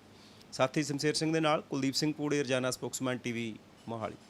ਸਾਥੀ ਸ਼ਮਸ਼ੇਰ ਸਿੰਘ ਦੇ ਨਾਲ ਕੁਲਦੀਪ ਸਿੰਘ ਪੂੜੇ ਰਜਾਨਾ ਸਪੋਕਸਮੈਨ ਟੀਵੀ ਮੋਹਾਲੀ।